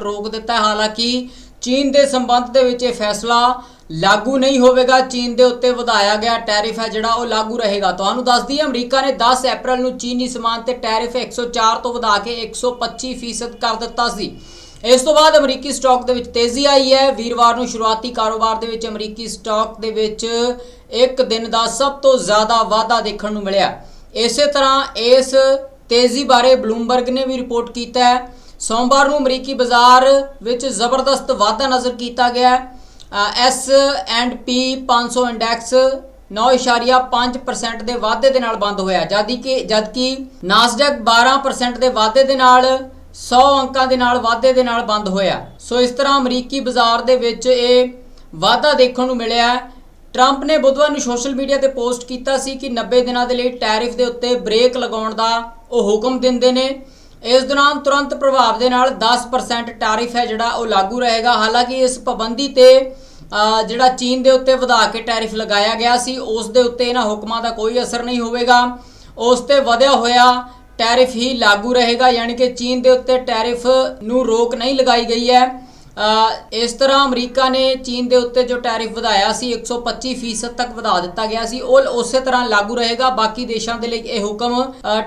ਰੋਕ ਦਿੱਤਾ ਹਾਲਾਂਕਿ ਚੀਨ ਦੇ ਸੰਬੰਧ ਦੇ ਵਿੱਚ ਇਹ ਫੈਸਲਾ ਲਾਗੂ ਨਹੀਂ ਹੋਵੇਗਾ। ਚੀਨ ਦੇ ਉੱਤੇ ਵਧਾਇਆ ਗਿਆ ਟੈਰਿਫ ਹੈ ਜਿਹੜਾ, ਉਹ ਲਾਗੂ ਰਹੇਗਾ। ਤੁਹਾਨੂੰ ਦੱਸ ਦਈਏ, ਅਮਰੀਕਾ ਨੇ 10 ਅਪ੍ਰੈਲ ਨੂੰ ਚੀਨੀ ਸਮਾਨ ਤੇ ਟੈਰਿਫ 104 ਤੋਂ ਵਧਾ ਕੇ 125% ਕਰ ਦਿੱਤਾ ਸੀ। ਇਸ ਤੋਂ ਬਾਅਦ ਅਮਰੀਕੀ ਸਟਾਕ ਦੇ ਵਿੱਚ ਤੇਜ਼ੀ ਆਈ ਹੈ। ਵੀਰਵਾਰ ਨੂੰ ਸ਼ੁਰੂਆਤੀ ਕਾਰੋਬਾਰ ਦੇ ਵਿੱਚ ਅਮਰੀਕੀ ਸਟਾਕ ਦੇ ਵਿੱਚ ਇੱਕ ਦਿਨ ਦਾ ਸਭ ਤੋਂ ਜ਼ਿਆਦਾ ਵਾਧਾ ਦੇਖਣ ਨੂੰ ਮਿਲਿਆ। ਇਸੇ ਤਰ੍ਹਾਂ ਇਸ ਤੇਜ਼ੀ ਬਾਰੇ ਬਲੂਮਬਰਗ ਨੇ ਵੀ ਰਿਪੋਰਟ ਕੀਤਾ ਹੈ। ਸੋਮਵਾਰ ਨੂੰ ਅਮਰੀਕੀ ਬਾਜ਼ਾਰ ਵਿੱਚ ਜ਼ਬਰਦਸਤ ਵਾਧਾ ਨਜ਼ਰ ਕੀਤਾ ਗਿਆ ਐਸ ਐਂਡ ਪੀ 500 ਇੰਡੈਕਸ 9.5% ਦੇ ਵਾਧੇ ਦੇ ਨਾਲ ਬੰਦ ਹੋਇਆ। ਜਦਕਿ ਕਿ ਜਦਕਿ ਨਾਸਡੈਕ 12% ਦੇ ਵਾਧੇ ਦੇ ਨਾਲ 100 ਅੰਕਾਂ ਦੇ ਨਾਲ ਵਾਧੇ ਦੇ ਨਾਲ ਬੰਦ ਹੋਇਆ। ਸੋ ਇਸ ਤਰ੍ਹਾਂ ਅਮਰੀਕੀ ਬਾਜ਼ਾਰ ਦੇ ਵਿੱਚ ਇਹ ਵਾਧਾ ਦੇਖਣ ਨੂੰ ਮਿਲਿਆ ਟਰੰਪ ਨੇ ਬੁੱਧਵਾਰ ਨੂੰ ਸੋਸ਼ਲ ਮੀਡੀਆ ਤੇ ਪੋਸਟ ਕੀਤਾ ਸੀ ਕਿ 90 ਦਿਨਾਂ ਦੇ ਲਈ ਟੈਰਿਫ ਦੇ ਉੱਤੇ ਬ੍ਰੇਕ ਲਗਾਉਣ ਦਾ ਉਹ ਹੁਕਮ ਦਿੰਦੇ ਨੇ। ਇਸ ਦੌਰਾਨ ਤੁਰੰਤ ਪ੍ਰਭਾਵ ਦੇ ਨਾਲ 10% ਟੈਰਿਫ ਹੈ ਜਿਹੜਾ ਉਹ ਲਾਗੂ ਰਹੇਗਾ। ਹਾਲਾਂਕਿ ਇਸ ਪਾਬੰਦੀ ਤੇ ਜਿਹੜਾ ਚੀਨ ਦੇ ਉੱਤੇ ਵਧਾ ਕੇ ਟੈਰਿਫ ਲਗਾਇਆ ਗਿਆ ਸੀ, ਉਸ ਦੇ ਉੱਤੇ ਇਹਨਾਂ ਹੁਕਮਾਂ ਦਾ ਕੋਈ ਅਸਰ ਨਹੀਂ ਹੋਵੇਗਾ। ਉਸ ਤੇ ਵਧਿਆ ਹੋਇਆ ਟੈਰਿਫ ਹੀ ਲਾਗੂ ਰਹੇਗਾ, ਯਾਨੀ ਕਿ ਚੀਨ ਦੇ ਉੱਤੇ ਟੈਰਿਫ ਨੂੰ ਰੋਕ ਨਹੀਂ ਲਗਾਈ ਗਈ ਹੈ। ਇਸ ਤਰ੍ਹਾਂ ਅਮਰੀਕਾ ਨੇ ਚੀਨ ਦੇ ਉੱਤੇ ਜੋ ਟੈਰਿਫ ਵਧਾਇਆ ਸੀ 125% ਤੱਕ ਵਧਾ ਦਿੱਤਾ ਗਿਆ ਸੀ। ਉਹ ਉਸੇ ਤਰ੍ਹਾਂ ਲਾਗੂ ਰਹੇਗਾ। ਬਾਕੀ ਦੇਸ਼ਾਂ ਦੇ ਲਈ ਇਹ ਹੁਕਮ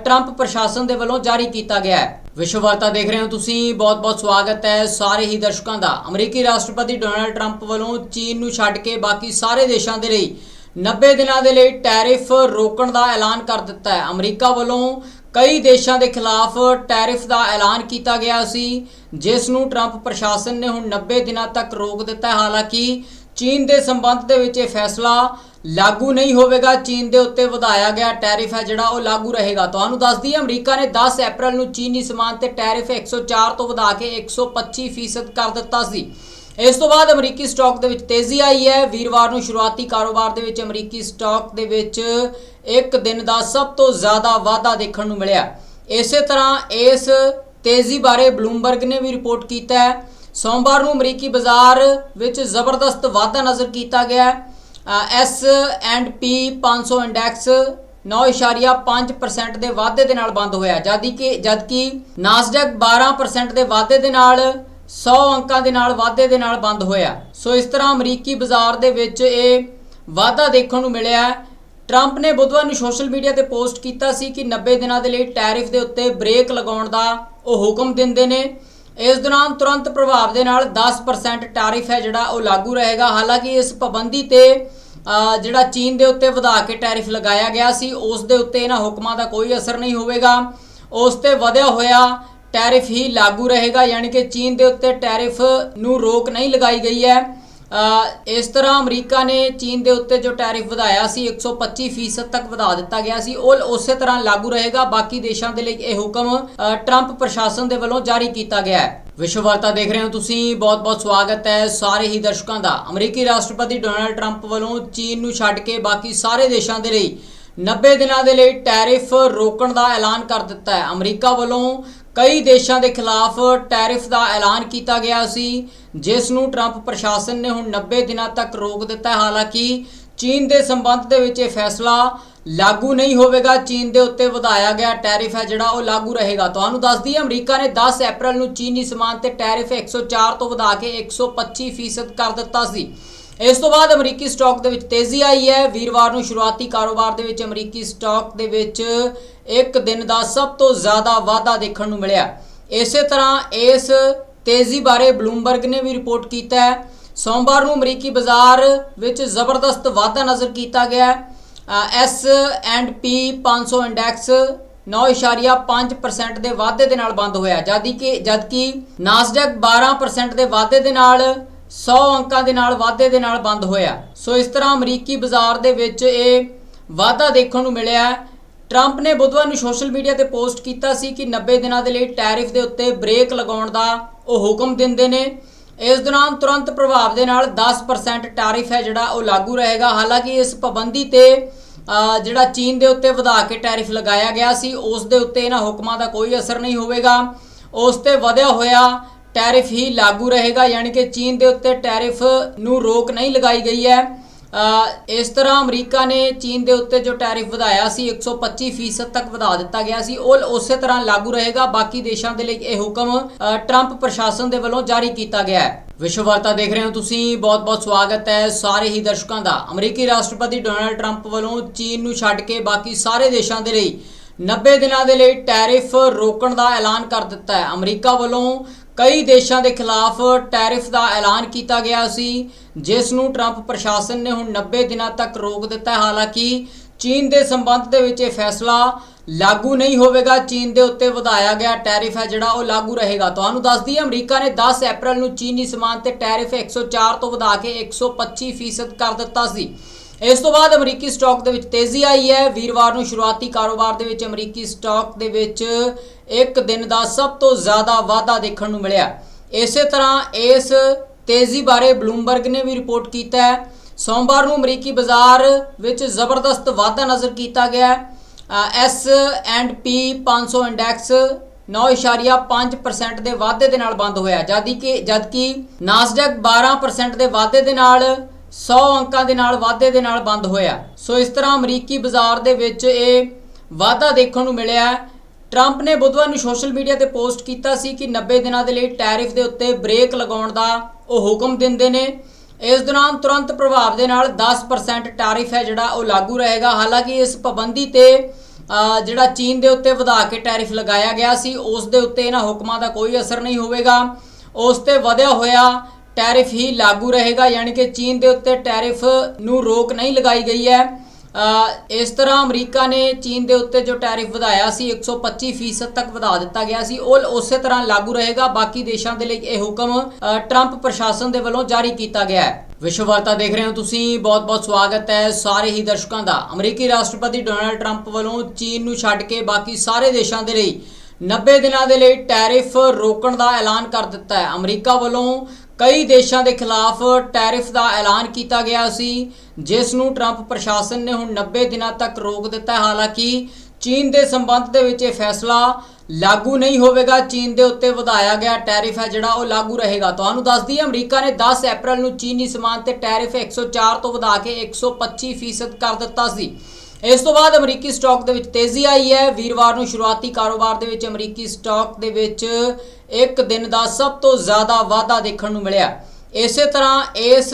ਟਰੰਪ ਪ੍ਰਸ਼ਾਸਨ ਦੇ ਵੱਲੋਂ ਜਾਰੀ ਕੀਤਾ ਗਿਆ ਹੈ। ਵਿਸ਼ਵ ਵਾਰਤਾ ਦੇਖ ਰਹੇ ਹੋ ਤੁਸੀਂ। ਬਹੁਤ-ਬਹੁਤ ਸਵਾਗਤ ਹੈ ਸਾਰੇ ਹੀ ਦਰਸ਼ਕਾਂ ਦਾ। ਅਮਰੀਕੀ ਰਾਸ਼ਟਰਪਤੀ ਡੋਨਾਲਡ ਟਰੰਪ ਵੱਲੋਂ ਚੀਨ ਨੂੰ ਛੱਡ ਕੇ ਬਾਕੀ ਸਾਰੇ ਦੇਸ਼ਾਂ ਦੇ ਲਈ 90 ਦਿਨਾਂ ਦੇ ਲਈ ਟੈਰਿਫ ਰੋਕਣ ਦਾ ਐਲਾਨ ਕਰ ਦਿੱਤਾ ਹੈ। ਅਮਰੀਕਾ ਵੱਲੋਂ ਕਈ ਦੇਸ਼ਾਂ ਦੇ ਖਿਲਾਫ ਟੈਰਿਫ ਦਾ ਐਲਾਨ ਕੀਤਾ ਗਿਆ ਸੀ, ਜਿਸ ਨੂੰ ਟਰੰਪ ਪ੍ਰਸ਼ਾਸਨ ਨੇ ਹੁਣ 90 ਦਿਨਾਂ ਤੱਕ ਰੋਕ ਦਿੱਤਾ ਹਾਲਾਂਕਿ, ਚੀਨ ਦੇ ਸੰਬੰਧ ਦੇ ਵਿੱਚ ਇਹ ਫੈਸਲਾ ਲਾਗੂ ਨਹੀਂ ਹੋਵੇਗਾ। ਚੀਨ ਦੇ ਉੱਤੇ ਵਧਾਇਆ ਗਿਆ ਟੈਰਿਫ ਹੈ, ਜਿਹੜਾ ਉਹ ਲਾਗੂ ਰਹੇਗਾ। ਤੁਹਾਨੂੰ ਦੱਸ ਦਈਏ, ਅਮਰੀਕਾ ਨੇ 10 ਅਪ੍ਰੈਲ ਨੂੰ ਚੀਨੀ ਸਮਾਨ ਤੇ ਟੈਰਿਫ 104 ਤੋਂ ਵਧਾ ਕੇ 125% ਕਰ ਦਿੱਤਾ ਸੀ। ਇਸ ਤੋਂ ਬਾਅਦ ਅਮਰੀਕੀ ਸਟਾਕ ਦੇ ਵਿੱਚ ਤੇਜ਼ੀ ਆਈ ਹੈ। ਵੀਰਵਾਰ ਨੂੰ ਸ਼ੁਰੂਆਤੀ ਕਾਰੋਬਾਰ ਦੇ ਵਿੱਚ ਅਮਰੀਕੀ ਸਟਾਕ ਦੇ ਵਿੱਚ ਇੱਕ ਦਿਨ ਦਾ ਸਭ ਤੋਂ ਜ਼ਿਆਦਾ ਵਾਧਾ ਦੇਖਣ ਨੂੰ ਮਿਲਿਆ। ਇਸੇ ਤਰ੍ਹਾਂ ਇਸ ਤੇਜ਼ੀ ਬਾਰੇ ਬਲੂਮਬਰਗ ਨੇ ਵੀ ਰਿਪੋਰਟ ਕੀਤਾ ਹੈ। ਸੋਮਵਾਰ ਨੂੰ ਅਮਰੀਕੀ ਬਾਜ਼ਾਰ ਵਿੱਚ ਜ਼ਬਰਦਸਤ ਵਾਧਾ ਨਜ਼ਰ ਕੀਤਾ ਗਿਆ। ਐਸ ਐਂਡ ਪੀ 500 ਇੰਡੈਕਸ 9.5% ਦੇ ਵਾਧੇ ਦੇ ਨਾਲ ਬੰਦ ਹੋਇਆ। ਜਦਕਿ ਕਿ ਜਦਕਿ ਨਾਸਡੈਕ 12% ਦੇ ਵਾਧੇ ਦੇ ਨਾਲ 100 ਅੰਕਾਂ ਦੇ ਨਾਲ, ਵਾਧੇ ਦੇ ਨਾਲ ਬੰਦ ਹੋਇਆ। ਸੋ ਇਸ ਤਰ੍ਹਾਂ ਅਮਰੀਕੀ ਬਾਜ਼ਾਰ ਦੇ ਵਿੱਚ ਇਹ ਵਾਧਾ ਦੇਖਣ ਨੂੰ ਮਿਲਿਆ। ਟਰੰਪ ਨੇ ਬੁੱਧਵਾਰ ਨੂੰ ਸੋਸ਼ਲ ਮੀਡੀਆ ਤੇ ਪੋਸਟ ਕੀਤਾ ਸੀ ਕਿ 90 ਦਿਨਾਂ ਦੇ ਲਈ ਟੈਰਿਫ ਦੇ ਉੱਤੇ ਬ੍ਰੇਕ ਲਗਾਉਣ ਦਾ ਉਹ ਹੁਕਮ ਦਿੰਦੇ ਨੇ। ਇਸ ਦੌਰਾਨ ਤੁਰੰਤ ਪ੍ਰਭਾਵ ਦੇ ਨਾਲ 10% ਟੈਰਿਫ ਹੈ ਜਿਹੜਾ ਉਹ ਲਾਗੂ ਰਹੇਗਾ। ਹਾਲਾਂਕਿ ਇਸ ਪਾਬੰਦੀ ਤੇ ਜਿਹੜਾ ਚੀਨ ਦੇ ਉੱਤੇ ਵਧਾ ਕੇ ਟੈਰਿਫ ਲਗਾਇਆ ਗਿਆ ਸੀ, ਉਸ ਦੇ ਉੱਤੇ ਇਹਨਾਂ ਹੁਕਮਾਂ ਦਾ ਕੋਈ ਅਸਰ ਨਹੀਂ ਹੋਵੇਗਾ। ਉਸ ਤੇ ਵਧਿਆ ਹੋਇਆ ਟੈਰਿਫ ਹੀ ਲਾਗੂ ਰਹੇਗਾ, ਯਾਨੀ ਕਿ ਚੀਨ ਦੇ ਉੱਤੇ ਟੈਰਿਫ ਨੂੰ ਰੋਕ ਨਹੀਂ ਲਗਾਈ ਗਈ ਹੈ। ਇਸ ਤਰ੍ਹਾਂ ਅਮਰੀਕਾ ਨੇ ਚੀਨ ਦੇ ਉੱਤੇ ਜੋ ਟੈਰਿਫ ਵਧਾਇਆ ਸੀ 125% ਤੱਕ ਵਧਾ ਦਿੱਤਾ ਗਿਆ ਸੀ, ਉਹ ਉਸੇ ਤਰ੍ਹਾਂ ਲਾਗੂ ਰਹੇਗਾ। ਬਾਕੀ ਦੇਸ਼ਾਂ ਦੇ ਲਈ ਇਹ ਹੁਕਮ ਟਰੰਪ ਪ੍ਰਸ਼ਾਸਨ ਦੇ ਵੱਲੋਂ ਜਾਰੀ ਕੀਤਾ ਗਿਆ ਹੈ। ਵਿਸ਼ਵ ਵਾਰਤਾ ਦੇਖ ਰਹੇ ਹੋ ਤੁਸੀਂ, ਬਹੁਤ-ਬਹੁਤ ਸਵਾਗਤ ਹੈ ਸਾਰੇ ਹੀ ਦਰਸ਼ਕਾਂ ਦਾ। ਅਮਰੀਕੀ ਰਾਸ਼ਟਰਪਤੀ ਡੋਨਾਲਡ ਟਰੰਪ ਵੱਲੋਂ ਚੀਨ ਨੂੰ ਛੱਡ ਕੇ ਬਾਕੀ ਸਾਰੇ ਦੇਸ਼ਾਂ ਦੇ ਲਈ 90 ਦਿਨਾਂ ਦੇ ਲਈ ਟੈਰਿਫ ਰੋਕਣ ਦਾ ਐਲਾਨ ਕਰ ਦਿੱਤਾ ਹੈ। ਅਮਰੀਕਾ ਵੱਲੋਂ ਕਈ ਦੇਸ਼ਾਂ ਦੇ ਖਿਲਾਫ ਟੈਰਿਫ ਦਾ ਐਲਾਨ ਕੀਤਾ ਗਿਆ ਸੀ, ਜਿਸ ਨੂੰ ਟਰੰਪ ਪ੍ਰਸ਼ਾਸਨ ਨੇ ਹੁਣ 90 ਦਿਨਾਂ ਤੱਕ ਰੋਕ ਦਿੱਤਾ ਹੈ। ਹਾਲਾਂਕਿ ਚੀਨ ਦੇ ਸੰਬੰਧ ਦੇ ਵਿੱਚ ਇਹ ਫੈਸਲਾ ਲਾਗੂ ਨਹੀਂ ਹੋਵੇਗਾ। ਚੀਨ ਦੇ ਉੱਤੇ ਵਧਾਇਆ ਗਿਆ ਟੈਰਿਫ ਹੈ ਜਿਹੜਾ, ਉਹ ਲਾਗੂ ਰਹੇਗਾ। ਤੁਹਾਨੂੰ ਦੱਸ ਦਈਏ, ਅਮਰੀਕਾ ਨੇ 10 ਅਪ੍ਰੈਲ ਨੂੰ ਚੀਨੀ ਸਮਾਨ ਤੇ ਟੈਰਿਫ 104 ਤੋਂ ਵਧਾ ਕੇ 125% ਕਰ ਦਿੱਤਾ ਸੀ। ਇਸ ਤੋਂ ਬਾਅਦ ਅਮਰੀਕੀ ਸਟਾਕ ਦੇ ਵਿੱਚ ਤੇਜ਼ੀ ਆਈ ਹੈ। ਵੀਰਵਾਰ ਨੂੰ ਸ਼ੁਰੂਆਤੀ ਕਾਰੋਬਾਰ ਦੇ ਵਿੱਚ ਅਮਰੀਕੀ ਸਟਾਕ ਦੇ ਵਿੱਚ ਇੱਕ ਦਿਨ ਦਾ ਸਭ ਤੋਂ ਜ਼ਿਆਦਾ ਵਾਧਾ ਦੇਖਣ ਨੂੰ ਮਿਲਿਆ। ਇਸੇ ਤਰ੍ਹਾਂ ਇਸ ਤੇਜ਼ੀ ਬਾਰੇ ਬਲੂਮਬਰਗ ਨੇ ਵੀ ਰਿਪੋਰਟ ਕੀਤਾ ਹੈ। ਸੋਮਵਾਰ ਨੂੰ ਅਮਰੀਕੀ ਬਾਜ਼ਾਰ ਵਿੱਚ ਜ਼ਬਰਦਸਤ ਵਾਧਾ ਨਜ਼ਰ ਕੀਤਾ ਗਿਆ ਐਸ ਐਂਡ ਪੀ 500 ਇੰਡੈਕਸ 9.5% ਦੇ ਵਾਧੇ ਦੇ ਨਾਲ ਬੰਦ ਹੋਇਆ। ਜਦਕਿ ਕਿ ਜਦਕਿ ਨਾਸਡੈਕ 12% ਦੇ ਵਾਧੇ ਦੇ ਨਾਲ 100 ਅੰਕਾਂ ਦੇ ਨਾਲ, ਵਾਧੇ ਦੇ ਨਾਲ ਬੰਦ ਹੋਇਆ। ਸੋ ਇਸ ਤਰ੍ਹਾਂ ਅਮਰੀਕੀ ਬਾਜ਼ਾਰ ਦੇ ਵਿੱਚ ਇਹ ਵਾਧਾ ਦੇਖਣ ਨੂੰ ਮਿਲਿਆ। ਟਰੰਪ ਨੇ ਬੁੱਧਵਾਰ ਨੂੰ ਸੋਸ਼ਲ ਮੀਡੀਆ ਤੇ ਪੋਸਟ ਕੀਤਾ ਸੀ ਕਿ 90 ਦਿਨਾਂ ਦੇ ਲਈ ਟੈਰਿਫ ਦੇ ਉੱਤੇ ਬ੍ਰੇਕ ਲਗਾਉਣ ਦਾ ਉਹ ਹੁਕਮ ਦਿੰਦੇ ਨੇ। ਇਸ ਦੌਰਾਨ ਤੁਰੰਤ ਪ੍ਰਭਾਵ ਦੇ ਨਾਲ 10% ਟੈਰਿਫ ਹੈ ਜਿਹੜਾ ਉਹ ਲਾਗੂ ਰਹੇਗਾ। ਹਾਲਾਂਕਿ ਇਸ ਪਾਬੰਦੀ ਤੇ ਜਿਹੜਾ ਚੀਨ ਦੇ ਉੱਤੇ ਵਧਾ ਕੇ ਟੈਰਿਫ ਲਗਾਇਆ ਗਿਆ ਸੀ, ਉਸ ਦੇ ਉੱਤੇ ਇਹਨਾਂ ਹੁਕਮਾਂ ਦਾ ਕੋਈ ਅਸਰ ਨਹੀਂ ਹੋਵੇਗਾ। ਉਸ ਤੇ ਵਧਿਆ ਹੋਇਆ ਟੈਰਿਫ ਹੀ ਲਾਗੂ ਰਹੇਗਾ, ਯਾਨੀ ਕਿ ਚੀਨ ਦੇ ਉੱਤੇ ਟੈਰਿਫ ਨੂੰ ਰੋਕ ਨਹੀਂ ਲਗਾਈ ਗਈ ਹੈ। ਇਸ ਤਰ੍ਹਾਂ ਅਮਰੀਕਾ ਨੇ ਚੀਨ ਦੇ ਉੱਤੇ ਜੋ ਟੈਰਿਫ ਵਧਾਇਆ ਸੀ 125% ਤੱਕ ਵਧਾ ਦਿੱਤਾ ਗਿਆ ਸੀ। ਉਹ ਉਸੇ ਤਰ੍ਹਾਂ ਲਾਗੂ ਰਹੇਗਾ, ਬਾਕੀ ਦੇਸ਼ਾਂ ਦੇ ਲਈ ਇਹ ਹੁਕਮ ਟਰੰਪ ਪ੍ਰਸ਼ਾਸਨ ਦੇ ਵੱਲੋਂ ਜਾਰੀ ਕੀਤਾ ਗਿਆ ਹੈ। ਵਿਸ਼ਵ ਵਾਰਤਾ ਦੇਖ ਰਹੇ ਹੋ ਤੁਸੀਂ, ਬਹੁਤ-ਬਹੁਤ ਸਵਾਗਤ ਹੈ ਸਾਰੇ ਹੀ ਦਰਸ਼ਕਾਂ ਦਾ। ਅਮਰੀਕੀ ਰਾਸ਼ਟਰਪਤੀ ਡੋਨਾਲਡ ਟਰੰਪ ਵੱਲੋਂ ਚੀਨ ਨੂੰ ਛੱਡ ਕੇ ਬਾਕੀ ਸਾਰੇ ਦੇਸ਼ਾਂ ਦੇ ਲਈ 90 ਦਿਨਾਂ ਦੇ ਲਈ ਟੈਰਿਫ ਰੋਕਣ ਦਾ ਐਲਾਨ ਕਰ ਦਿੱਤਾ ਹੈ। ਅਮਰੀਕਾ ਵੱਲੋਂ ਕਈ ਦੇਸ਼ਾਂ ਦੇ ਖਿਲਾਫ ਟੈਰਿਫ ਦਾ ਐਲਾਨ ਕੀਤਾ ਗਿਆ ਸੀ, ਜਿਸ ਨੂੰ ਟਰੰਪ ਪ੍ਰਸ਼ਾਸਨ ਨੇ ਹੁਣ 90 ਦਿਨਾਂ ਤੱਕ ਰੋਕ ਦਿੱਤਾ ਹੈ। ਹਾਲਾਂਕਿ, ਚੀਨ ਦੇ ਸੰਬੰਧ ਦੇ ਵਿੱਚ ਇਹ ਫੈਸਲਾ ਲਾਗੂ ਨਹੀਂ ਹੋਵੇਗਾ। ਚੀਨ ਦੇ ਉੱਤੇ ਵਧਾਇਆ ਗਿਆ ਟੈਰਿਫ ਹੈ, ਜਿਹੜਾ ਉਹ ਲਾਗੂ ਰਹੇਗਾ। ਤੁਹਾਨੂੰ ਦੱਸ ਦਈਏ ਅਮਰੀਕਾ ਨੇ 10 ਅਪ੍ਰੈਲ ਨੂੰ ਚੀਨੀ ਸਮਾਨ ਤੇ ਟੈਰਿਫ 104 ਤੋਂ ਵਧਾ ਕੇ 125% ਕਰ ਦਿੱਤਾ ਸੀ। ਇਸ ਤੋਂ ਬਾਅਦ ਅਮਰੀਕੀ ਸਟਾਕ ਦੇ ਵਿੱਚ ਤੇਜ਼ੀ ਆਈ ਹੈ। ਵੀਰਵਾਰ ਨੂੰ ਸ਼ੁਰੂਆਤੀ ਕਾਰੋਬਾਰ ਦੇ ਵਿੱਚ ਅਮਰੀਕੀ ਸਟਾਕ ਦੇ ਵਿੱਚ ਇੱਕ ਦਿਨ ਦਾ ਸਭ ਤੋਂ ਜ਼ਿਆਦਾ ਵਾਧਾ ਦੇਖਣ ਨੂੰ ਮਿਲਿਆ। ਇਸੇ ਤਰ੍ਹਾਂ ਇਸ ਤੇਜ਼ੀ ਬਾਰੇ ਬਲੂਮਬਰਗ ਨੇ ਵੀ ਰਿਪੋਰਟ ਕੀਤਾ ਹੈ। ਸੋਮਵਾਰ ਨੂੰ ਅਮਰੀਕੀ ਬਾਜ਼ਾਰ ਵਿੱਚ ਜ਼ਬਰਦਸਤ ਵਾਧਾ ਨਜ਼ਰ ਕੀਤਾ ਗਿਆ ਐਸ ਐਂਡ ਪੀ 500 ਇੰਡੈਕਸ 9.5% ਦੇ ਵਾਧੇ ਦੇ ਨਾਲ ਬੰਦ ਹੋਇਆ। ਜਦਕਿ ਕਿ ਜਦਕਿ ਨਾਸਡੈਕ 12% ਦੇ ਵਾਧੇ ਦੇ ਨਾਲ 100 ਅੰਕਾਂ ਦੇ ਨਾਲ, ਵਾਧੇ ਦੇ ਨਾਲ ਬੰਦ ਹੋਇਆ। ਸੋ ਇਸ ਤਰ੍ਹਾਂ ਅਮਰੀਕੀ ਬਾਜ਼ਾਰ ਦੇ ਵਿੱਚ ਇਹ ਵਾਧਾ ਦੇਖਣ ਨੂੰ ਮਿਲਿਆ। ਟਰੰਪ ਨੇ ਬੁੱਧਵਾਰ ਨੂੰ ਸੋਸ਼ਲ ਮੀਡੀਆ ਤੇ ਪੋਸਟ ਕੀਤਾ ਸੀ ਕਿ 90 ਦਿਨਾਂ ਦੇ ਲਈ ਟੈਰਿਫ ਦੇ ਉੱਤੇ ਬ੍ਰੇਕ ਲਗਾਉਣ ਦਾ ਉਹ ਹੁਕਮ ਦਿੰਦੇ ਨੇ। ਇਸ ਦੌਰਾਨ ਤੁਰੰਤ ਪ੍ਰਭਾਵ ਦੇ ਨਾਲ 10% ਟੈਰਿਫ ਹੈ ਜਿਹੜਾ ਉਹ ਲਾਗੂ ਰਹੇਗਾ। ਹਾਲਾਂਕਿ ਇਸ ਪਾਬੰਦੀ ਤੇ ਜਿਹੜਾ ਚੀਨ ਦੇ ਉੱਤੇ ਵਧਾ ਕੇ ਟੈਰਿਫ ਲਗਾਇਆ ਗਿਆ ਸੀ, ਉਸ ਦੇ ਉੱਤੇ ਇਹਨਾਂ ਹੁਕਮਾਂ ਦਾ ਕੋਈ ਅਸਰ ਨਹੀਂ ਹੋਵੇਗਾ। ਉਸ ਤੇ ਵਧਿਆ ਹੋਇਆ ਟੈਰਿਫ ਹੀ ਲਾਗੂ ਰਹੇਗਾ, ਯਾਨੀ ਕਿ ਚੀਨ ਦੇ ਉੱਤੇ ਟੈਰਿਫ ਨੂੰ ਰੋਕ ਨਹੀਂ ਲਗਾਈ ਗਈ ਹੈ। ਇਸ ਤਰ੍ਹਾਂ ਅਮਰੀਕਾ ਨੇ ਚੀਨ ਦੇ ਉੱਤੇ ਜੋ ਟੈਰਿਫ ਵਧਾਇਆ ਸੀ 125% ਤੱਕ ਵਧਾ ਦਿੱਤਾ ਗਿਆ ਸੀ। ਉਹ ਉਸੇ ਤਰ੍ਹਾਂ ਲਾਗੂ ਰਹੇਗਾ, ਬਾਕੀ ਦੇਸ਼ਾਂ ਦੇ ਲਈ ਇਹ ਹੁਕਮ ਟਰੰਪ ਪ੍ਰਸ਼ਾਸਨ ਦੇ ਵੱਲੋਂ ਜਾਰੀ ਕੀਤਾ ਗਿਆ ਹੈ। ਵਿਸ਼ਵ ਵਾਰਤਾ ਦੇਖ ਰਹੇ ਹੋ ਤੁਸੀਂ, ਬਹੁਤ-ਬਹੁਤ ਸਵਾਗਤ ਹੈ ਸਾਰੇ ਹੀ ਦਰਸ਼ਕਾਂ ਦਾ। ਅਮਰੀਕੀ ਰਾਸ਼ਟਰਪਤੀ ਡੋਨਾਲਡ ਟਰੰਪ ਵੱਲੋਂ ਚੀਨ ਨੂੰ ਛੱਡ ਕੇ ਬਾਕੀ ਸਾਰੇ ਦੇਸ਼ਾਂ ਦੇ ਲਈ 90 ਦਿਨਾਂ ਦੇ ਲਈ ਟੈਰਿਫ ਰੋਕਣ ਦਾ ਐਲਾਨ ਕਰ ਦਿੱਤਾ ਹੈ। ਅਮਰੀਕਾ ਵੱਲੋਂ ਕਈ ਦੇਸ਼ਾਂ ਦੇ ਖਿਲਾਫ ਟੈਰਿਫ ਦਾ ਐਲਾਨ ਕੀਤਾ ਗਿਆ ਸੀ, ਜਿਸ ਨੂੰ ਟਰੰਪ ਪ੍ਰਸ਼ਾਸਨ ਨੇ ਹੁਣ 90 ਦਿਨਾਂ ਤੱਕ ਰੋਕ ਦਿੱਤਾ ਹੈ। ਹਾਲਾਂਕਿ, ਚੀਨ ਦੇ ਸੰਬੰਧ ਦੇ ਵਿੱਚ ਇਹ ਫੈਸਲਾ ਲਾਗੂ ਨਹੀਂ ਹੋਵੇਗਾ। ਚੀਨ ਦੇ ਉੱਤੇ ਵਧਾਇਆ ਗਿਆ ਟੈਰਿਫ ਹੈ, ਜਿਹੜਾ ਉਹ ਲਾਗੂ ਰਹੇਗਾ। ਤੁਹਾਨੂੰ ਦੱਸ ਦਈਏ, ਅਮਰੀਕਾ ਨੇ 10 ਅਪ੍ਰੈਲ ਨੂੰ ਚੀਨੀ ਸਮਾਨ ਤੇ ਟੈਰਿਫ 104 ਤੋਂ ਵਧਾ ਕੇ 125% ਕਰ ਦਿੱਤਾ ਸੀ। ਇਸ ਤੋਂ ਬਾਅਦ ਅਮਰੀਕੀ ਸਟਾਕ ਦੇ ਵਿੱਚ ਤੇਜ਼ੀ ਆਈ ਹੈ। ਵੀਰਵਾਰ ਨੂੰ ਸ਼ੁਰੂਆਤੀ ਕਾਰੋਬਾਰ ਦੇ ਵਿੱਚ ਅਮਰੀਕੀ ਸਟਾਕ ਦੇ ਵਿੱਚ ਇੱਕ ਦਿਨ ਦਾ ਸਭ ਤੋਂ ਜ਼ਿਆਦਾ ਵਾਧਾ ਦੇਖਣ ਨੂੰ ਮਿਲਿਆ। ਇਸੇ ਤਰ੍ਹਾਂ ਇਸ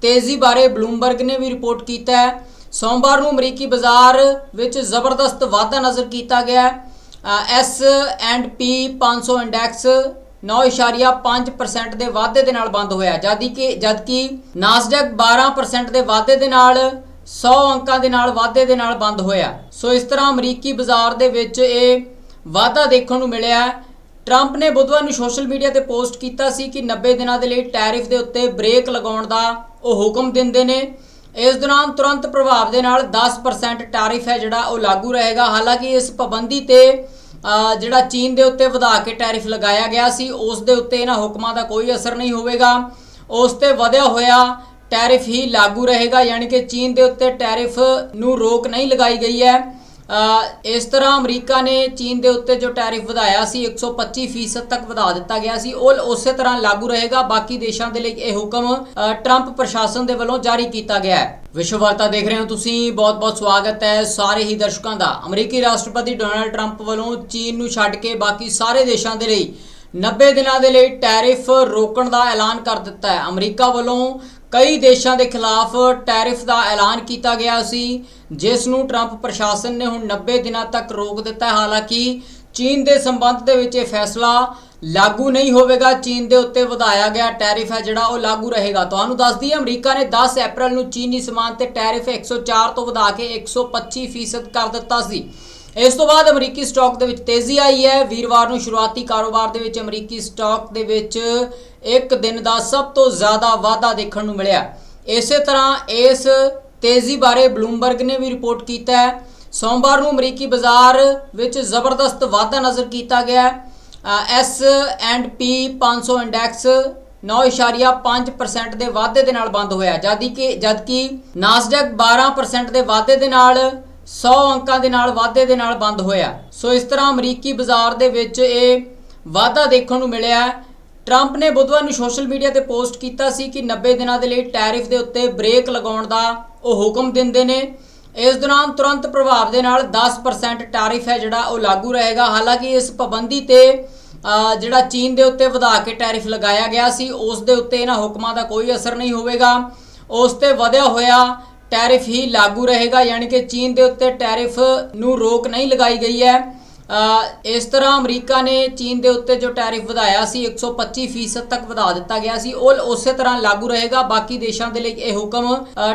ਤੇਜ਼ੀ ਬਾਰੇ ਬਲੂਮਬਰਗ ਨੇ ਵੀ ਰਿਪੋਰਟ ਕੀਤਾ ਹੈ। ਸੋਮਵਾਰ ਨੂੰ ਅਮਰੀਕੀ ਬਾਜ਼ਾਰ ਵਿੱਚ ਜ਼ਬਰਦਸਤ ਵਾਧਾ ਨਜ਼ਰ ਕੀਤਾ ਗਿਆ। ਐਸ ਐਂਡ ਪੀ 500 ਇੰਡੈਕਸ 9.5% ਦੇ ਵਾਧੇ ਦੇ ਨਾਲ ਬੰਦ ਹੋਇਆ। ਜਦਕਿ ਕਿ ਜਦਕਿ ਨਾਸਡੈਕ 12% ਦੇ ਵਾਧੇ ਦੇ ਨਾਲ 100 ਅੰਕਾਂ ਦੇ ਨਾਲ, ਵਾਧੇ ਦੇ ਨਾਲ ਬੰਦ ਹੋਇਆ। ਸੋ ਇਸ ਤਰ੍ਹਾਂ ਅਮਰੀਕੀ ਬਾਜ਼ਾਰ ਦੇ ਵਿੱਚ ਇਹ ਵਾਧਾ ਦੇਖਣ ਨੂੰ ਮਿਲਿਆ। ਟਰੰਪ ਨੇ ਬੁੱਧਵਾਰ ਨੂੰ ਸੋਸ਼ਲ ਮੀਡੀਆ ਤੇ ਪੋਸਟ ਕੀਤਾ ਸੀ ਕਿ 90 ਦਿਨਾਂ ਦੇ ਲਈ ਟੈਰਿਫ ਦੇ ਉੱਤੇ ਬ੍ਰੇਕ ਲਗਾਉਣ ਦਾ ਉਹ ਹੁਕਮ ਦਿੰਦੇ ਨੇ। ਇਸ ਦੌਰਾਨ ਤੁਰੰਤ ਪ੍ਰਭਾਵ ਦੇ ਨਾਲ 10% ਟੈਰਿਫ ਹੈ ਜਿਹੜਾ ਉਹ ਲਾਗੂ ਰਹੇਗਾ। ਹਾਲਾਂਕਿ ਇਸ ਪਾਬੰਦੀ ਤੇ ਜਿਹੜਾ ਚੀਨ ਦੇ ਉੱਤੇ ਵਧਾ ਕੇ ਟੈਰਿਫ ਲਗਾਇਆ ਗਿਆ ਸੀ, ਉਸ ਦੇ ਉੱਤੇ ਇਹਨਾਂ ਹੁਕਮਾਂ ਦਾ ਕੋਈ ਅਸਰ ਨਹੀਂ ਹੋਵੇਗਾ। ਉਸ ਤੇ ਵਧਿਆ ਹੋਇਆ ਟੈਰਿਫ ਹੀ ਲਾਗੂ ਰਹੇਗਾ, ਯਾਨੀ ਕਿ ਚੀਨ ਦੇ ਉੱਤੇ ਟੈਰਿਫ ਨੂੰ ਰੋਕ ਨਹੀਂ ਲਗਾਈ ਗਈ ਹੈ। ਇਸ ਤਰ੍ਹਾਂ ਅਮਰੀਕਾ ਨੇ ਚੀਨ ਦੇ ਉੱਤੇ ਜੋ ਟੈਰਿਫ ਵਧਾਇਆ ਸੀ 125% ਤੱਕ ਵਧਾ ਦਿੱਤਾ ਗਿਆ ਸੀ, ਉਹ ਉਸੇ ਤਰ੍ਹਾਂ ਲਾਗੂ ਰਹੇਗਾ। ਬਾਕੀ ਦੇਸ਼ਾਂ ਦੇ ਲਈ ਇਹ ਹੁਕਮ ਟਰੰਪ ਪ੍ਰਸ਼ਾਸਨ ਦੇ ਵੱਲੋਂ ਜਾਰੀ ਕੀਤਾ ਗਿਆ ਹੈ। ਵਿਸ਼ਵ ਵਾਰਤਾ ਦੇਖ ਰਹੇ ਹੋ ਤੁਸੀਂ, ਬਹੁਤ-ਬਹੁਤ ਸਵਾਗਤ ਹੈ ਸਾਰੇ ਹੀ ਦਰਸ਼ਕਾਂ ਦਾ। ਅਮਰੀਕੀ ਰਾਸ਼ਟਰਪਤੀ ਡੋਨਾਲਡ ਟਰੰਪ ਵੱਲੋਂ ਚੀਨ ਨੂੰ ਛੱਡ ਕੇ ਬਾਕੀ ਸਾਰੇ ਦੇਸ਼ਾਂ ਦੇ ਲਈ 90 ਦਿਨਾਂ ਦੇ ਲਈ ਟੈਰਿਫ ਰੋਕਣ ਦਾ ਐਲਾਨ ਕਰ ਦਿੱਤਾ ਹੈ। ਅਮਰੀਕਾ ਵੱਲੋਂ ਕਈ ਦੇਸ਼ਾਂ ਦੇ ਖਿਲਾਫ ਟੈਰਿਫ ਦਾ ਐਲਾਨ ਕੀਤਾ ਗਿਆ ਸੀ, ਜਿਸ ਨੂੰ ਟਰੰਪ ਪ੍ਰਸ਼ਾਸਨ ਨੇ ਹੁਣ 90 ਦਿਨਾਂ ਤੱਕ ਰੋਕ ਦਿੱਤਾ ਹੈ। ਹਾਲਾਂਕਿ, ਚੀਨ ਦੇ ਸੰਬੰਧ ਦੇ ਵਿੱਚ ਇਹ ਫੈਸਲਾ ਲਾਗੂ ਨਹੀਂ ਹੋਵੇਗਾ। ਚੀਨ ਦੇ ਉੱਤੇ ਵਧਾਇਆ ਗਿਆ ਟੈਰਿਫ ਹੈ, ਜਿਹੜਾ ਉਹ ਲਾਗੂ ਰਹੇਗਾ। ਤੁਹਾਨੂੰ ਦੱਸ ਦਈਏ, ਅਮਰੀਕਾ ਨੇ 10 ਅਪ੍ਰੈਲ ਨੂੰ ਚੀਨੀ ਸਮਾਨ ਤੇ ਟੈਰਿਫ 104 ਤੋਂ ਵਧਾ ਕੇ 125% ਕਰ ਦਿੱਤਾ ਸੀ। ਇਸ ਤੋਂ ਬਾਅਦ ਅਮਰੀਕੀ ਸਟਾਕ ਦੇ ਵਿੱਚ ਤੇਜ਼ੀ ਆਈ ਹੈ। ਵੀਰਵਾਰ ਨੂੰ ਸ਼ੁਰੂਆਤੀ ਕਾਰੋਬਾਰ ਦੇ ਵਿੱਚ ਅਮਰੀਕੀ ਸਟਾਕ ਦੇ ਵਿੱਚ ਇੱਕ ਦਿਨ ਦਾ ਸਭ ਤੋਂ ਜ਼ਿਆਦਾ ਵਾਧਾ ਦੇਖਣ ਨੂੰ ਮਿਲਿਆ। ਇਸੇ ਤਰ੍ਹਾਂ ਇਸ ਤੇਜ਼ੀ ਬਾਰੇ ਬਲੂਮਬਰਗ ਨੇ ਵੀ ਰਿਪੋਰਟ ਕੀਤਾ ਹੈ। ਸੋਮਵਾਰ ਨੂੰ ਅਮਰੀਕੀ ਬਾਜ਼ਾਰ ਵਿੱਚ ਜ਼ਬਰਦਸਤ ਵਾਧਾ ਨਜ਼ਰ ਕੀਤਾ ਗਿਆ। ਐਸ ਐਂਡ ਪੀ 500 ਇੰਡੈਕਸ 9.5% ਦੇ ਵਾਧੇ ਦੇ ਨਾਲ ਬੰਦ ਹੋਇਆ। ਜਦਕਿ ਕਿ ਜਦਕਿ ਨਾਸਡੈਕ 12% ਦੇ ਵਾਧੇ ਦੇ ਨਾਲ 100 ਅੰਕਾਂ ਦੇ ਨਾਲ ਵਾਧੇ ਦੇ ਨਾਲ ਬੰਦ ਹੋਇਆ। ਸੋ ਇਸ ਤਰ੍ਹਾਂ ਅਮਰੀਕੀ ਬਾਜ਼ਾਰ ਦੇ ਵਿੱਚ ਇਹ ਵਾਧਾ ਦੇਖਣ ਨੂੰ ਮਿਲਿਆ। ਟਰੰਪ ਨੇ ਬੁੱਧਵਾਰ ਨੂੰ ਸੋਸ਼ਲ ਮੀਡੀਆ ਤੇ ਪੋਸਟ ਕੀਤਾ ਸੀ ਕਿ 90 ਦਿਨਾਂ ਦੇ ਲਈ ਟੈਰਿਫ ਦੇ ਉੱਤੇ ਬ੍ਰੇਕ ਲਗਾਉਣ ਦਾ ਉਹ ਹੁਕਮ ਦਿੰਦੇ ਨੇ। ਇਸ ਦੌਰਾਨ ਤੁਰੰਤ ਪ੍ਰਭਾਵ ਦੇ ਨਾਲ 10% ਟੈਰਿਫ ਹੈ ਜਿਹੜਾ ਉਹ ਲਾਗੂ ਰਹੇਗਾ। ਹਾਲਾਂਕਿ ਇਸ ਪਾਬੰਦੀ ਤੇ ਜਿਹੜਾ ਚੀਨ ਦੇ ਉੱਤੇ ਵਧਾ ਕੇ ਟੈਰਿਫ ਲਗਾਇਆ ਗਿਆ ਸੀ, ਉਸ ਦੇ ਉੱਤੇ ਇਹਨਾਂ ਹੁਕਮਾਂ ਦਾ ਕੋਈ ਅਸਰ ਨਹੀਂ ਹੋਵੇਗਾ। ਉਸ ਤੇ ਵਧਿਆ ਹੋਇਆ ਟੈਰਿਫ ਹੀ ਲਾਗੂ ਰਹੇਗਾ, ਯਾਨੀ ਕਿ ਚੀਨ ਦੇ ਉੱਤੇ ਟੈਰਿਫ ਨੂੰ ਰੋਕ ਨਹੀਂ ਲਗਾਈ ਗਈ ਹੈ। ਇਸ ਤਰ੍ਹਾਂ ਅਮਰੀਕਾ ਨੇ ਚੀਨ ਦੇ ਉੱਤੇ ਜੋ ਟੈਰਿਫ ਵਧਾਇਆ ਸੀ 125% ਤੱਕ ਵਧਾ ਦਿੱਤਾ ਗਿਆ ਸੀ। ਉਹ ਉਸੇ ਤਰ੍ਹਾਂ ਲਾਗੂ ਰਹੇਗਾ। ਬਾਕੀ ਦੇਸ਼ਾਂ ਦੇ ਲਈ ਇਹ ਹੁਕਮ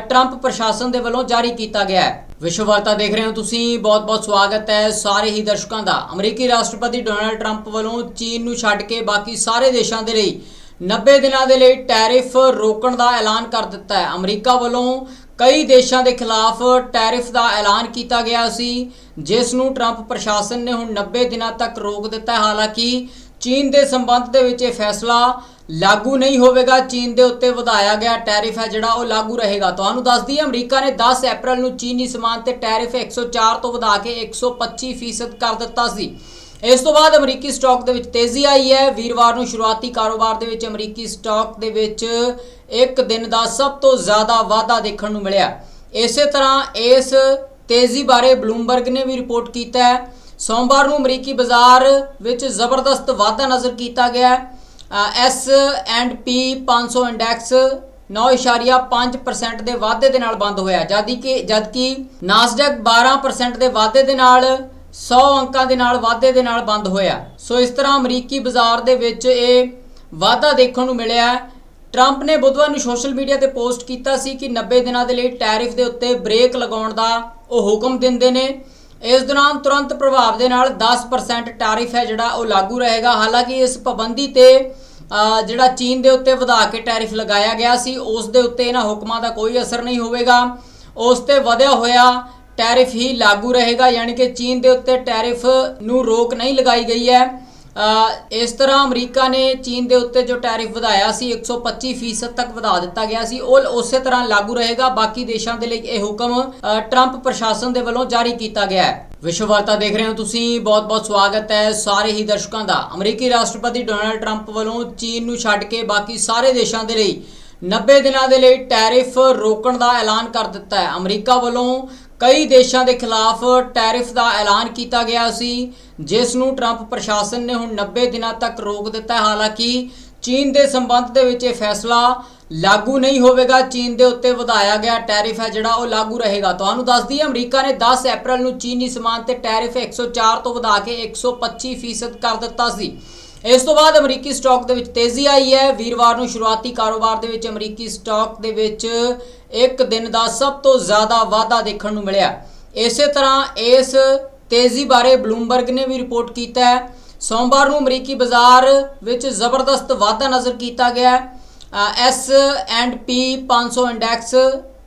ਟਰੰਪ ਪ੍ਰਸ਼ਾਸਨ ਦੇ ਵੱਲੋਂ ਜਾਰੀ ਕੀਤਾ ਗਿਆ ਹੈ। ਵਿਸ਼ਵ ਵਾਰਤਾ ਦੇਖ ਰਹੇ ਹੋ ਤੁਸੀਂ। ਬਹੁਤ-ਬਹੁਤ ਸਵਾਗਤ ਹੈ ਸਾਰੇ ਹੀ ਦਰਸ਼ਕਾਂ ਦਾ। ਅਮਰੀਕੀ ਰਾਸ਼ਟਰਪਤੀ ਡੋਨਾਲਡ ਟਰੰਪ ਵੱਲੋਂ ਚੀਨ ਨੂੰ ਛੱਡ ਕੇ ਬਾਕੀ ਸਾਰੇ ਦੇਸ਼ਾਂ ਦੇ ਲਈ 90 ਦਿਨਾਂ ਦੇ ਲਈ ਟੈਰਿਫ ਰੋਕਣ ਦਾ ਐਲਾਨ ਕਰ ਦਿੱਤਾ ਹੈ। ਅਮਰੀਕਾ ਵੱਲੋਂ ਕਈ ਦੇਸ਼ਾਂ ਦੇ ਖਿਲਾਫ ਟੈਰਿਫ ਦਾ ਐਲਾਨ ਕੀਤਾ ਗਿਆ ਸੀ, ਜਿਸ ਨੂੰ ਟਰੰਪ ਪ੍ਰਸ਼ਾਸਨ ਨੇ ਹੁਣ 90 ਦਿਨਾਂ ਤੱਕ ਰੋਕ ਦਿੱਤਾ ਹੈ। ਹਾਲਾਂਕਿ ਚੀਨ ਦੇ ਸੰਬੰਧ ਦੇ ਵਿੱਚ ਇਹ ਫੈਸਲਾ ਲਾਗੂ ਨਹੀਂ ਹੋਵੇਗਾ। ਚੀਨ ਦੇ ਉੱਤੇ ਵਧਾਇਆ ਗਿਆ ਟੈਰਿਫ ਹੈ, ਜਿਹੜਾ ਉਹ ਲਾਗੂ ਰਹੇਗਾ। ਤੁਹਾਨੂੰ ਦੱਸ ਦਈਏ, ਅਮਰੀਕਾ ਨੇ 10 ਅਪ੍ਰੈਲ ਨੂੰ ਚੀਨੀ ਸਮਾਨ ਤੇ ਟੈਰਿਫ 104 ਤੋਂ ਵਧਾ ਕੇ 125% ਕਰ ਦਿੱਤਾ ਸੀ। ਇਸ ਤੋਂ ਬਾਅਦ ਅਮਰੀਕੀ ਸਟਾਕ ਦੇ ਵਿੱਚ ਤੇਜ਼ੀ ਆਈ ਹੈ। ਵੀਰਵਾਰ ਨੂੰ ਸ਼ੁਰੂਆਤੀ ਕਾਰੋਬਾਰ ਦੇ ਵਿੱਚ ਅਮਰੀਕੀ ਸਟਾਕ ਦੇ ਵਿੱਚ ਇੱਕ ਦਿਨ ਦਾ ਸਭ ਤੋਂ ਜ਼ਿਆਦਾ ਵਾਧਾ ਦੇਖਣ ਨੂੰ ਮਿਲਿਆ। ਇਸੇ ਤਰ੍ਹਾਂ ਇਸ ਤੇਜ਼ੀ ਬਾਰੇ ਬਲੂਮਬਰਗ ਨੇ ਵੀ ਰਿਪੋਰਟ ਕੀਤਾ ਹੈ। ਸੋਮਵਾਰ ਨੂੰ ਅਮਰੀਕੀ ਬਾਜ਼ਾਰ ਵਿੱਚ ਜ਼ਬਰਦਸਤ ਵਾਧਾ ਨਜ਼ਰ ਕੀਤਾ ਗਿਆ। ਐਸ ਐਂਡ ਪੀ 500 ਇੰਡੈਕਸ 9.5% ਦੇ ਵਾਧੇ ਦੇ ਨਾਲ ਬੰਦ ਹੋਇਆ। ਜਦਕਿ ਕਿ ਜਦਕਿ ਨਾਸਡੈਕ 12% ਦੇ ਵਾਧੇ ਦੇ ਨਾਲ 100 ਅੰਕਾਂ ਦੇ ਨਾਲ, ਵਾਧੇ ਦੇ ਨਾਲ ਬੰਦ ਹੋਇਆ। ਸੋ ਇਸ ਤਰ੍ਹਾਂ ਅਮਰੀਕੀ ਬਾਜ਼ਾਰ ਦੇ ਵਿੱਚ ਇਹ ਵਾਧਾ ਦੇਖਣ ਨੂੰ ਮਿਲਿਆ। ਟਰੰਪ ਨੇ ਬੁੱਧਵਾਰ ਨੂੰ ਸੋਸ਼ਲ ਮੀਡੀਆ ਤੇ ਪੋਸਟ ਕੀਤਾ ਸੀ ਕਿ 90 ਦਿਨਾਂ ਦੇ ਲਈ ਟੈਰਿਫ ਦੇ ਉੱਤੇ ਬ੍ਰੇਕ ਲਗਾਉਣ ਦਾ ਉਹ ਹੁਕਮ ਦਿੰਦੇ ਨੇ। ਇਸ ਦੌਰਾਨ ਤੁਰੰਤ ਪ੍ਰਭਾਵ ਦੇ ਨਾਲ 10% ਟੈਰਿਫ ਹੈ ਜਿਹੜਾ ਉਹ ਲਾਗੂ ਰਹੇਗਾ। ਹਾਲਾਂਕਿ ਇਸ ਪਾਬੰਦੀ ਤੇ ਜਿਹੜਾ ਚੀਨ ਦੇ ਉੱਤੇ ਵਧਾ ਕੇ ਟੈਰਿਫ ਲਗਾਇਆ ਗਿਆ ਸੀ, ਉਸ ਦੇ ਉੱਤੇ ਇਹਨਾਂ ਹੁਕਮਾਂ ਦਾ ਕੋਈ ਅਸਰ ਨਹੀਂ ਹੋਵੇਗਾ। ਉਸ ਤੇ ਵਧਿਆ ਹੋਇਆ ਟੈਰਿਫ ਹੀ ਲਾਗੂ ਰਹੇਗਾ, ਯਾਨੀ ਕਿ ਚੀਨ ਦੇ ਉੱਤੇ ਟੈਰਿਫ ਨੂੰ ਰੋਕ ਨਹੀਂ ਲਗਾਈ ਗਈ ਹੈ। ਇਸ ਤਰ੍ਹਾਂ ਅਮਰੀਕਾ ਨੇ ਚੀਨ ਦੇ ਉੱਤੇ ਜੋ ਟੈਰਿਫ ਵਧਾਇਆ ਸੀ 125% ਤੱਕ ਵਧਾ ਦਿੱਤਾ ਗਿਆ ਸੀ, ਉਹ ਉਸੇ ਤਰ੍ਹਾਂ ਲਾਗੂ ਰਹੇਗਾ। ਬਾਕੀ ਦੇਸ਼ਾਂ ਦੇ ਲਈ ਇਹ ਹੁਕਮ ਟਰੰਪ ਪ੍ਰਸ਼ਾਸਨ ਦੇ ਵੱਲੋਂ ਜਾਰੀ ਕੀਤਾ ਗਿਆ ਹੈ। ਵਿਸ਼ਵ ਵਾਰਤਾ ਦੇਖ ਰਹੇ ਹੋ ਤੁਸੀਂ, ਬਹੁਤ-ਬਹੁਤ ਸਵਾਗਤ ਹੈ ਸਾਰੇ ਹੀ ਦਰਸ਼ਕਾਂ ਦਾ। ਅਮਰੀਕੀ ਰਾਸ਼ਟਰਪਤੀ ਡੋਨਾਲਡ ਟਰੰਪ ਵੱਲੋਂ ਚੀਨ ਨੂੰ ਛੱਡ ਕੇ ਬਾਕੀ ਸਾਰੇ ਦੇਸ਼ਾਂ ਦੇ ਲਈ 90 ਦਿਨਾਂ ਦੇ ਲਈ ਟੈਰਿਫ ਰੋਕਣ ਦਾ ਐਲਾਨ ਕਰ ਦਿੱਤਾ ਹੈ। ਅਮਰੀਕਾ ਵੱਲੋਂ ਕਈ ਦੇਸ਼ਾਂ ਦੇ ਖਿਲਾਫ ਟੈਰਿਫ ਦਾ ਐਲਾਨ ਕੀਤਾ ਗਿਆ ਸੀ, ਜਿਸ ਨੂੰ ਟਰੰਪ ਪ੍ਰਸ਼ਾਸਨ ਨੇ ਹੁਣ 90 ਦਿਨਾਂ ਤੱਕ ਰੋਕ ਦਿੱਤਾ ਹਾਲਾਂਕਿ ਚੀਨ ਦੇ ਸੰਬੰਧ ਦੇ ਵਿੱਚ ਇਹ ਫੈਸਲਾ ਲਾਗੂ ਨਹੀਂ ਹੋਵੇਗਾ। ਚੀਨ ਦੇ ਉੱਤੇ ਵਧਾਇਆ ਗਿਆ ਟੈਰਿਫ ਹੈ, ਜਿਹੜਾ ਉਹ ਲਾਗੂ ਰਹੇਗਾ। ਤੁਹਾਨੂੰ ਦੱਸ ਦਈਏ, ਅਮਰੀਕਾ ਨੇ 10 ਅਪ੍ਰੈਲ ਨੂੰ ਚੀਨੀ ਸਮਾਨ ਤੇ ਟੈਰਿਫ 104 ਤੋਂ ਵਧਾ ਕੇ 125% ਕਰ ਦਿੱਤਾ ਸੀ। ਇਸ ਤੋਂ ਬਾਅਦ ਅਮਰੀਕੀ ਸਟਾਕ ਦੇ ਵਿੱਚ ਤੇਜ਼ੀ ਆਈ ਹੈ। ਵੀਰਵਾਰ ਨੂੰ ਸ਼ੁਰੂਆਤੀ ਕਾਰੋਬਾਰ ਦੇ ਵਿੱਚ ਅਮਰੀਕੀ ਸਟਾਕ ਦੇ ਵਿੱਚ ਇੱਕ ਦਿਨ ਦਾ ਸਭ ਤੋਂ ਜ਼ਿਆਦਾ ਵਾਧਾ ਦੇਖਣ ਨੂੰ ਮਿਲਿਆ। ਇਸੇ ਤਰ੍ਹਾਂ ਇਸ ਤੇਜ਼ੀ ਬਾਰੇ ਬਲੂਮਬਰਗ ਨੇ ਵੀ ਰਿਪੋਰਟ ਕੀਤਾ ਹੈ। ਸੋਮਵਾਰ ਨੂੰ ਅਮਰੀਕੀ ਬਾਜ਼ਾਰ ਵਿੱਚ ਜ਼ਬਰਦਸਤ ਵਾਧਾ ਨਜ਼ਰ ਕੀਤਾ ਗਿਆ। ਐਸ ਐਂਡ ਪੀ 500 ਇੰਡੈਕਸ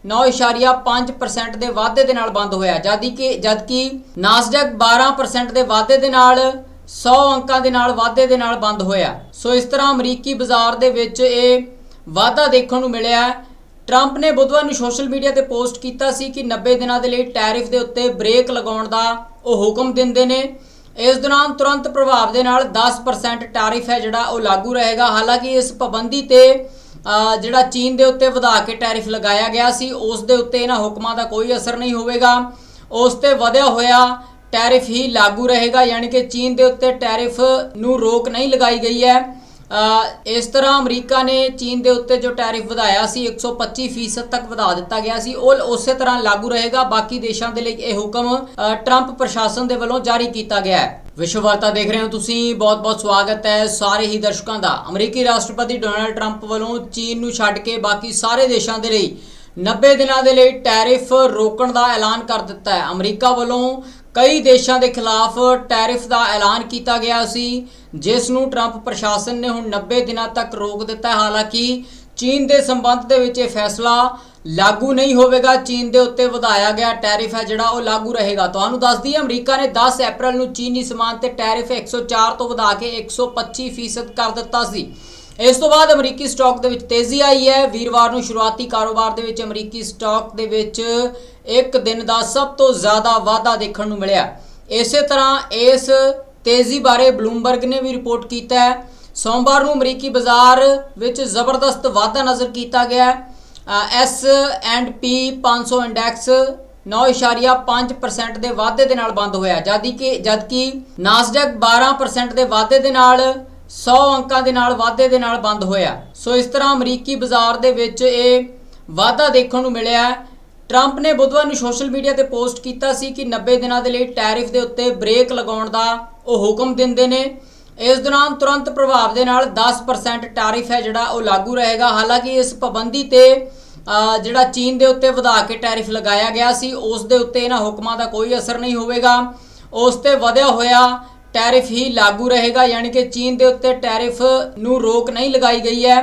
9.5% ਦੇ ਵਾਧੇ ਦੇ ਨਾਲ ਬੰਦ ਹੋਇਆ। ਜਦਕਿ ਕਿ ਜਦਕਿ ਨਾਸਡੈਕ 12% ਦੇ ਵਾਧੇ ਦੇ ਨਾਲ 100 ਅੰਕਾਂ ਦੇ ਨਾਲ ਵਾਧੇ ਦੇ ਨਾਲ ਬੰਦ ਹੋਇਆ। ਸੋ ਇਸ ਤਰ੍ਹਾਂ ਅਮਰੀਕੀ ਬਾਜ਼ਾਰ ਦੇ ਵਿੱਚ ਇਹ ਵਾਧਾ ਦੇਖਣ ਨੂੰ ਮਿਲਿਆ ਟਰੰਪ ਨੇ ਬੁੱਧਵਾਰ ਨੂੰ ਸੋਸ਼ਲ ਮੀਡੀਆ ਤੇ ਪੋਸਟ ਕੀਤਾ ਸੀ ਕਿ 90 ਦਿਨਾਂ ਦੇ ਲਈ ਟੈਰਿਫ ਦੇ ਉੱਤੇ ਬ੍ਰੇਕ ਲਗਾਉਣ ਦਾ ਉਹ ਹੁਕਮ ਦਿੰਦੇ ਨੇ। ਇਸ ਦੌਰਾਨ ਤੁਰੰਤ ਪ੍ਰਭਾਵ ਦੇ ਨਾਲ 10% ਟੈਰਿਫ ਹੈ ਜਿਹੜਾ ਉਹ ਲਾਗੂ ਰਹੇਗਾ। ਹਾਲਾਂਕਿ ਇਸ ਪਾਬੰਦੀ ਤੇ ਜਿਹੜਾ ਚੀਨ ਦੇ ਉੱਤੇ ਵਧਾ ਕੇ ਟੈਰਿਫ ਲਗਾਇਆ ਗਿਆ ਸੀ, ਉਸ ਦੇ ਉੱਤੇ ਇਹਨਾਂ ਹੁਕਮਾਂ ਦਾ ਕੋਈ ਅਸਰ ਨਹੀਂ ਹੋਵੇਗਾ। ਉਸ ਤੇ ਵਧਿਆ ਹੋਇਆ ਟੈਰਿਫ ਹੀ ਲਾਗੂ ਰਹੇਗਾ, ਯਾਨੀ ਕਿ ਚੀਨ ਦੇ ਉੱਤੇ ਟੈਰਿਫ ਨੂੰ ਰੋਕ ਨਹੀਂ ਲਗਾਈ ਗਈ ਹੈ। ਇਸ ਤਰ੍ਹਾਂ ਅਮਰੀਕਾ ਨੇ ਚੀਨ ਦੇ ਉੱਤੇ ਜੋ ਟੈਰਿਫ ਵਧਾਇਆ ਸੀ 125% ਤੱਕ ਵਧਾ ਦਿੱਤਾ ਗਿਆ ਸੀ। ਉਹ ਉਸੇ ਤਰ੍ਹਾਂ ਲਾਗੂ ਰਹੇਗਾ। ਬਾਕੀ ਦੇਸ਼ਾਂ ਦੇ ਲਈ ਇਹ ਹੁਕਮ ਟਰੰਪ ਪ੍ਰਸ਼ਾਸਨ ਦੇ ਵੱਲੋਂ ਜਾਰੀ ਕੀਤਾ ਗਿਆ ਹੈ। ਵਿਸ਼ਵ ਵਾਰਤਾ ਦੇਖ ਰਹੇ ਹੋ ਤੁਸੀਂ। ਬਹੁਤ-ਬਹੁਤ ਸਵਾਗਤ ਹੈ ਸਾਰੇ ਹੀ ਦਰਸ਼ਕਾਂ ਦਾ। ਅਮਰੀਕੀ ਰਾਸ਼ਟਰਪਤੀ ਡੋਨਾਲਡ ਟਰੰਪ ਵੱਲੋਂ ਚੀਨ ਨੂੰ ਛੱਡ ਕੇ ਬਾਕੀ ਸਾਰੇ ਦੇਸ਼ਾਂ ਦੇ ਲਈ 90 ਦਿਨਾਂ ਦੇ ਲਈ ਟੈਰਿਫ ਰੋਕਣ ਦਾ ਐਲਾਨ ਕਰ ਦਿੱਤਾ ਹੈ। ਅਮਰੀਕਾ ਵੱਲੋਂ ਕਈ ਦੇਸ਼ਾਂ ਦੇ ਖਿਲਾਫ ਟੈਰਿਫ ਦਾ ਐਲਾਨ ਕੀਤਾ ਗਿਆ ਸੀ, ਜਿਸ ਨੂੰ ਟਰੰਪ ਪ੍ਰਸ਼ਾਸਨ ਨੇ ਹੁਣ 90 ਦਿਨਾਂ ਤੱਕ ਰੋਕ ਦਿੱਤਾ ਹਾਲਾਂਕਿ, ਚੀਨ ਦੇ ਸੰਬੰਧ ਦੇ ਵਿੱਚ ਇਹ ਫੈਸਲਾ ਲਾਗੂ ਨਹੀਂ ਹੋਵੇਗਾ। ਚੀਨ ਦੇ ਉੱਤੇ ਵਧਾਇਆ ਗਿਆ ਟੈਰਿਫ ਹੈ, ਜਿਹੜਾ ਉਹ ਲਾਗੂ ਰਹੇਗਾ। ਤੁਹਾਨੂੰ ਦੱਸ ਦਈਏ, ਅਮਰੀਕਾ ਨੇ 10 ਅਪ੍ਰੈਲ ਨੂੰ ਚੀਨੀ ਸਮਾਨ ਤੇ ਟੈਰਿਫ 104 ਤੋਂ ਵਧਾ ਕੇ 125% ਕਰ ਦਿੱਤਾ ਸੀ। ਇਸ ਤੋਂ ਬਾਅਦ ਅਮਰੀਕੀ ਸਟਾਕ ਦੇ ਵਿੱਚ ਤੇਜ਼ੀ ਆਈ ਹੈ। ਵੀਰਵਾਰ ਨੂੰ ਸ਼ੁਰੂਆਤੀ ਕਾਰੋਬਾਰ ਦੇ ਵਿੱਚ ਅਮਰੀਕੀ ਸਟਾਕ ਦੇ ਵਿੱਚ ਇੱਕ ਦਿਨ ਦਾ ਸਭ ਤੋਂ ਜ਼ਿਆਦਾ ਵਾਧਾ ਦੇਖਣ ਨੂੰ ਮਿਲਿਆ। ਇਸੇ ਤਰ੍ਹਾਂ ਇਸ ਤੇਜ਼ੀ ਬਾਰੇ ਬਲੂਮਬਰਗ ਨੇ ਵੀ ਰਿਪੋਰਟ ਕੀਤਾ ਹੈ। ਸੋਮਵਾਰ ਨੂੰ ਅਮਰੀਕੀ ਬਾਜ਼ਾਰ ਵਿੱਚ ਜ਼ਬਰਦਸਤ ਵਾਧਾ ਨਜ਼ਰ ਕੀਤਾ ਗਿਆ ਐਸ ਐਂਡ ਪੀ 500 ਇੰਡੈਕਸ 9.5% ਦੇ ਵਾਧੇ ਦੇ ਨਾਲ ਬੰਦ ਹੋਇਆ। ਜਦਕਿ ਕਿ ਜਦਕਿ ਨਾਸਡੈਕ 12% ਦੇ ਵਾਧੇ ਦੇ ਨਾਲ 100 ਅੰਕਾਂ ਦੇ ਨਾਲ ਵਾਧੇ ਦੇ ਨਾਲ ਬੰਦ ਹੋਇਆ। ਸੋ ਇਸ ਤਰ੍ਹਾਂ ਅਮਰੀਕੀ ਬਾਜ਼ਾਰ ਦੇ ਵਿੱਚ ਇਹ ਵਾਧਾ ਦੇਖਣ ਨੂੰ ਮਿਲਿਆ ਟਰੰਪ ਨੇ ਬੁੱਧਵਾਰ ਨੂੰ ਸੋਸ਼ਲ ਮੀਡੀਆ ਤੇ ਪੋਸਟ ਕੀਤਾ ਸੀ ਕਿ 90 ਦਿਨਾਂ ਦੇ ਲਈ ਟੈਰਿਫ ਦੇ ਉੱਤੇ ਬ੍ਰੇਕ ਲਗਾਉਣ ਦਾ ਉਹ ਹੁਕਮ ਦਿੰਦੇ ਨੇ। ਇਸ ਦੌਰਾਨ ਤੁਰੰਤ ਪ੍ਰਭਾਵ ਦੇ ਨਾਲ 10% ਟੈਰਿਫ ਹੈ ਜਿਹੜਾ ਉਹ ਲਾਗੂ ਰਹੇਗਾ। ਹਾਲਾਂਕਿ ਇਸ ਪਾਬੰਦੀ ਤੇ ਜਿਹੜਾ ਚੀਨ ਦੇ ਉੱਤੇ ਵਧਾ ਕੇ ਟੈਰਿਫ ਲਗਾਇਆ ਗਿਆ ਸੀ, ਉਸ ਦੇ ਉੱਤੇ ਇਹਨਾਂ ਹੁਕਮਾਂ ਦਾ ਕੋਈ ਅਸਰ ਨਹੀਂ ਹੋਵੇਗਾ। ਉਸ ਤੇ ਵਧਿਆ ਹੋਇਆ ਟੈਰਿਫ ਹੀ ਲਾਗੂ ਰਹੇਗਾ, ਯਾਨੀ ਕਿ ਚੀਨ ਦੇ ਉੱਤੇ ਟੈਰਿਫ ਨੂੰ ਰੋਕ ਨਹੀਂ ਲਗਾਈ ਗਈ ਹੈ।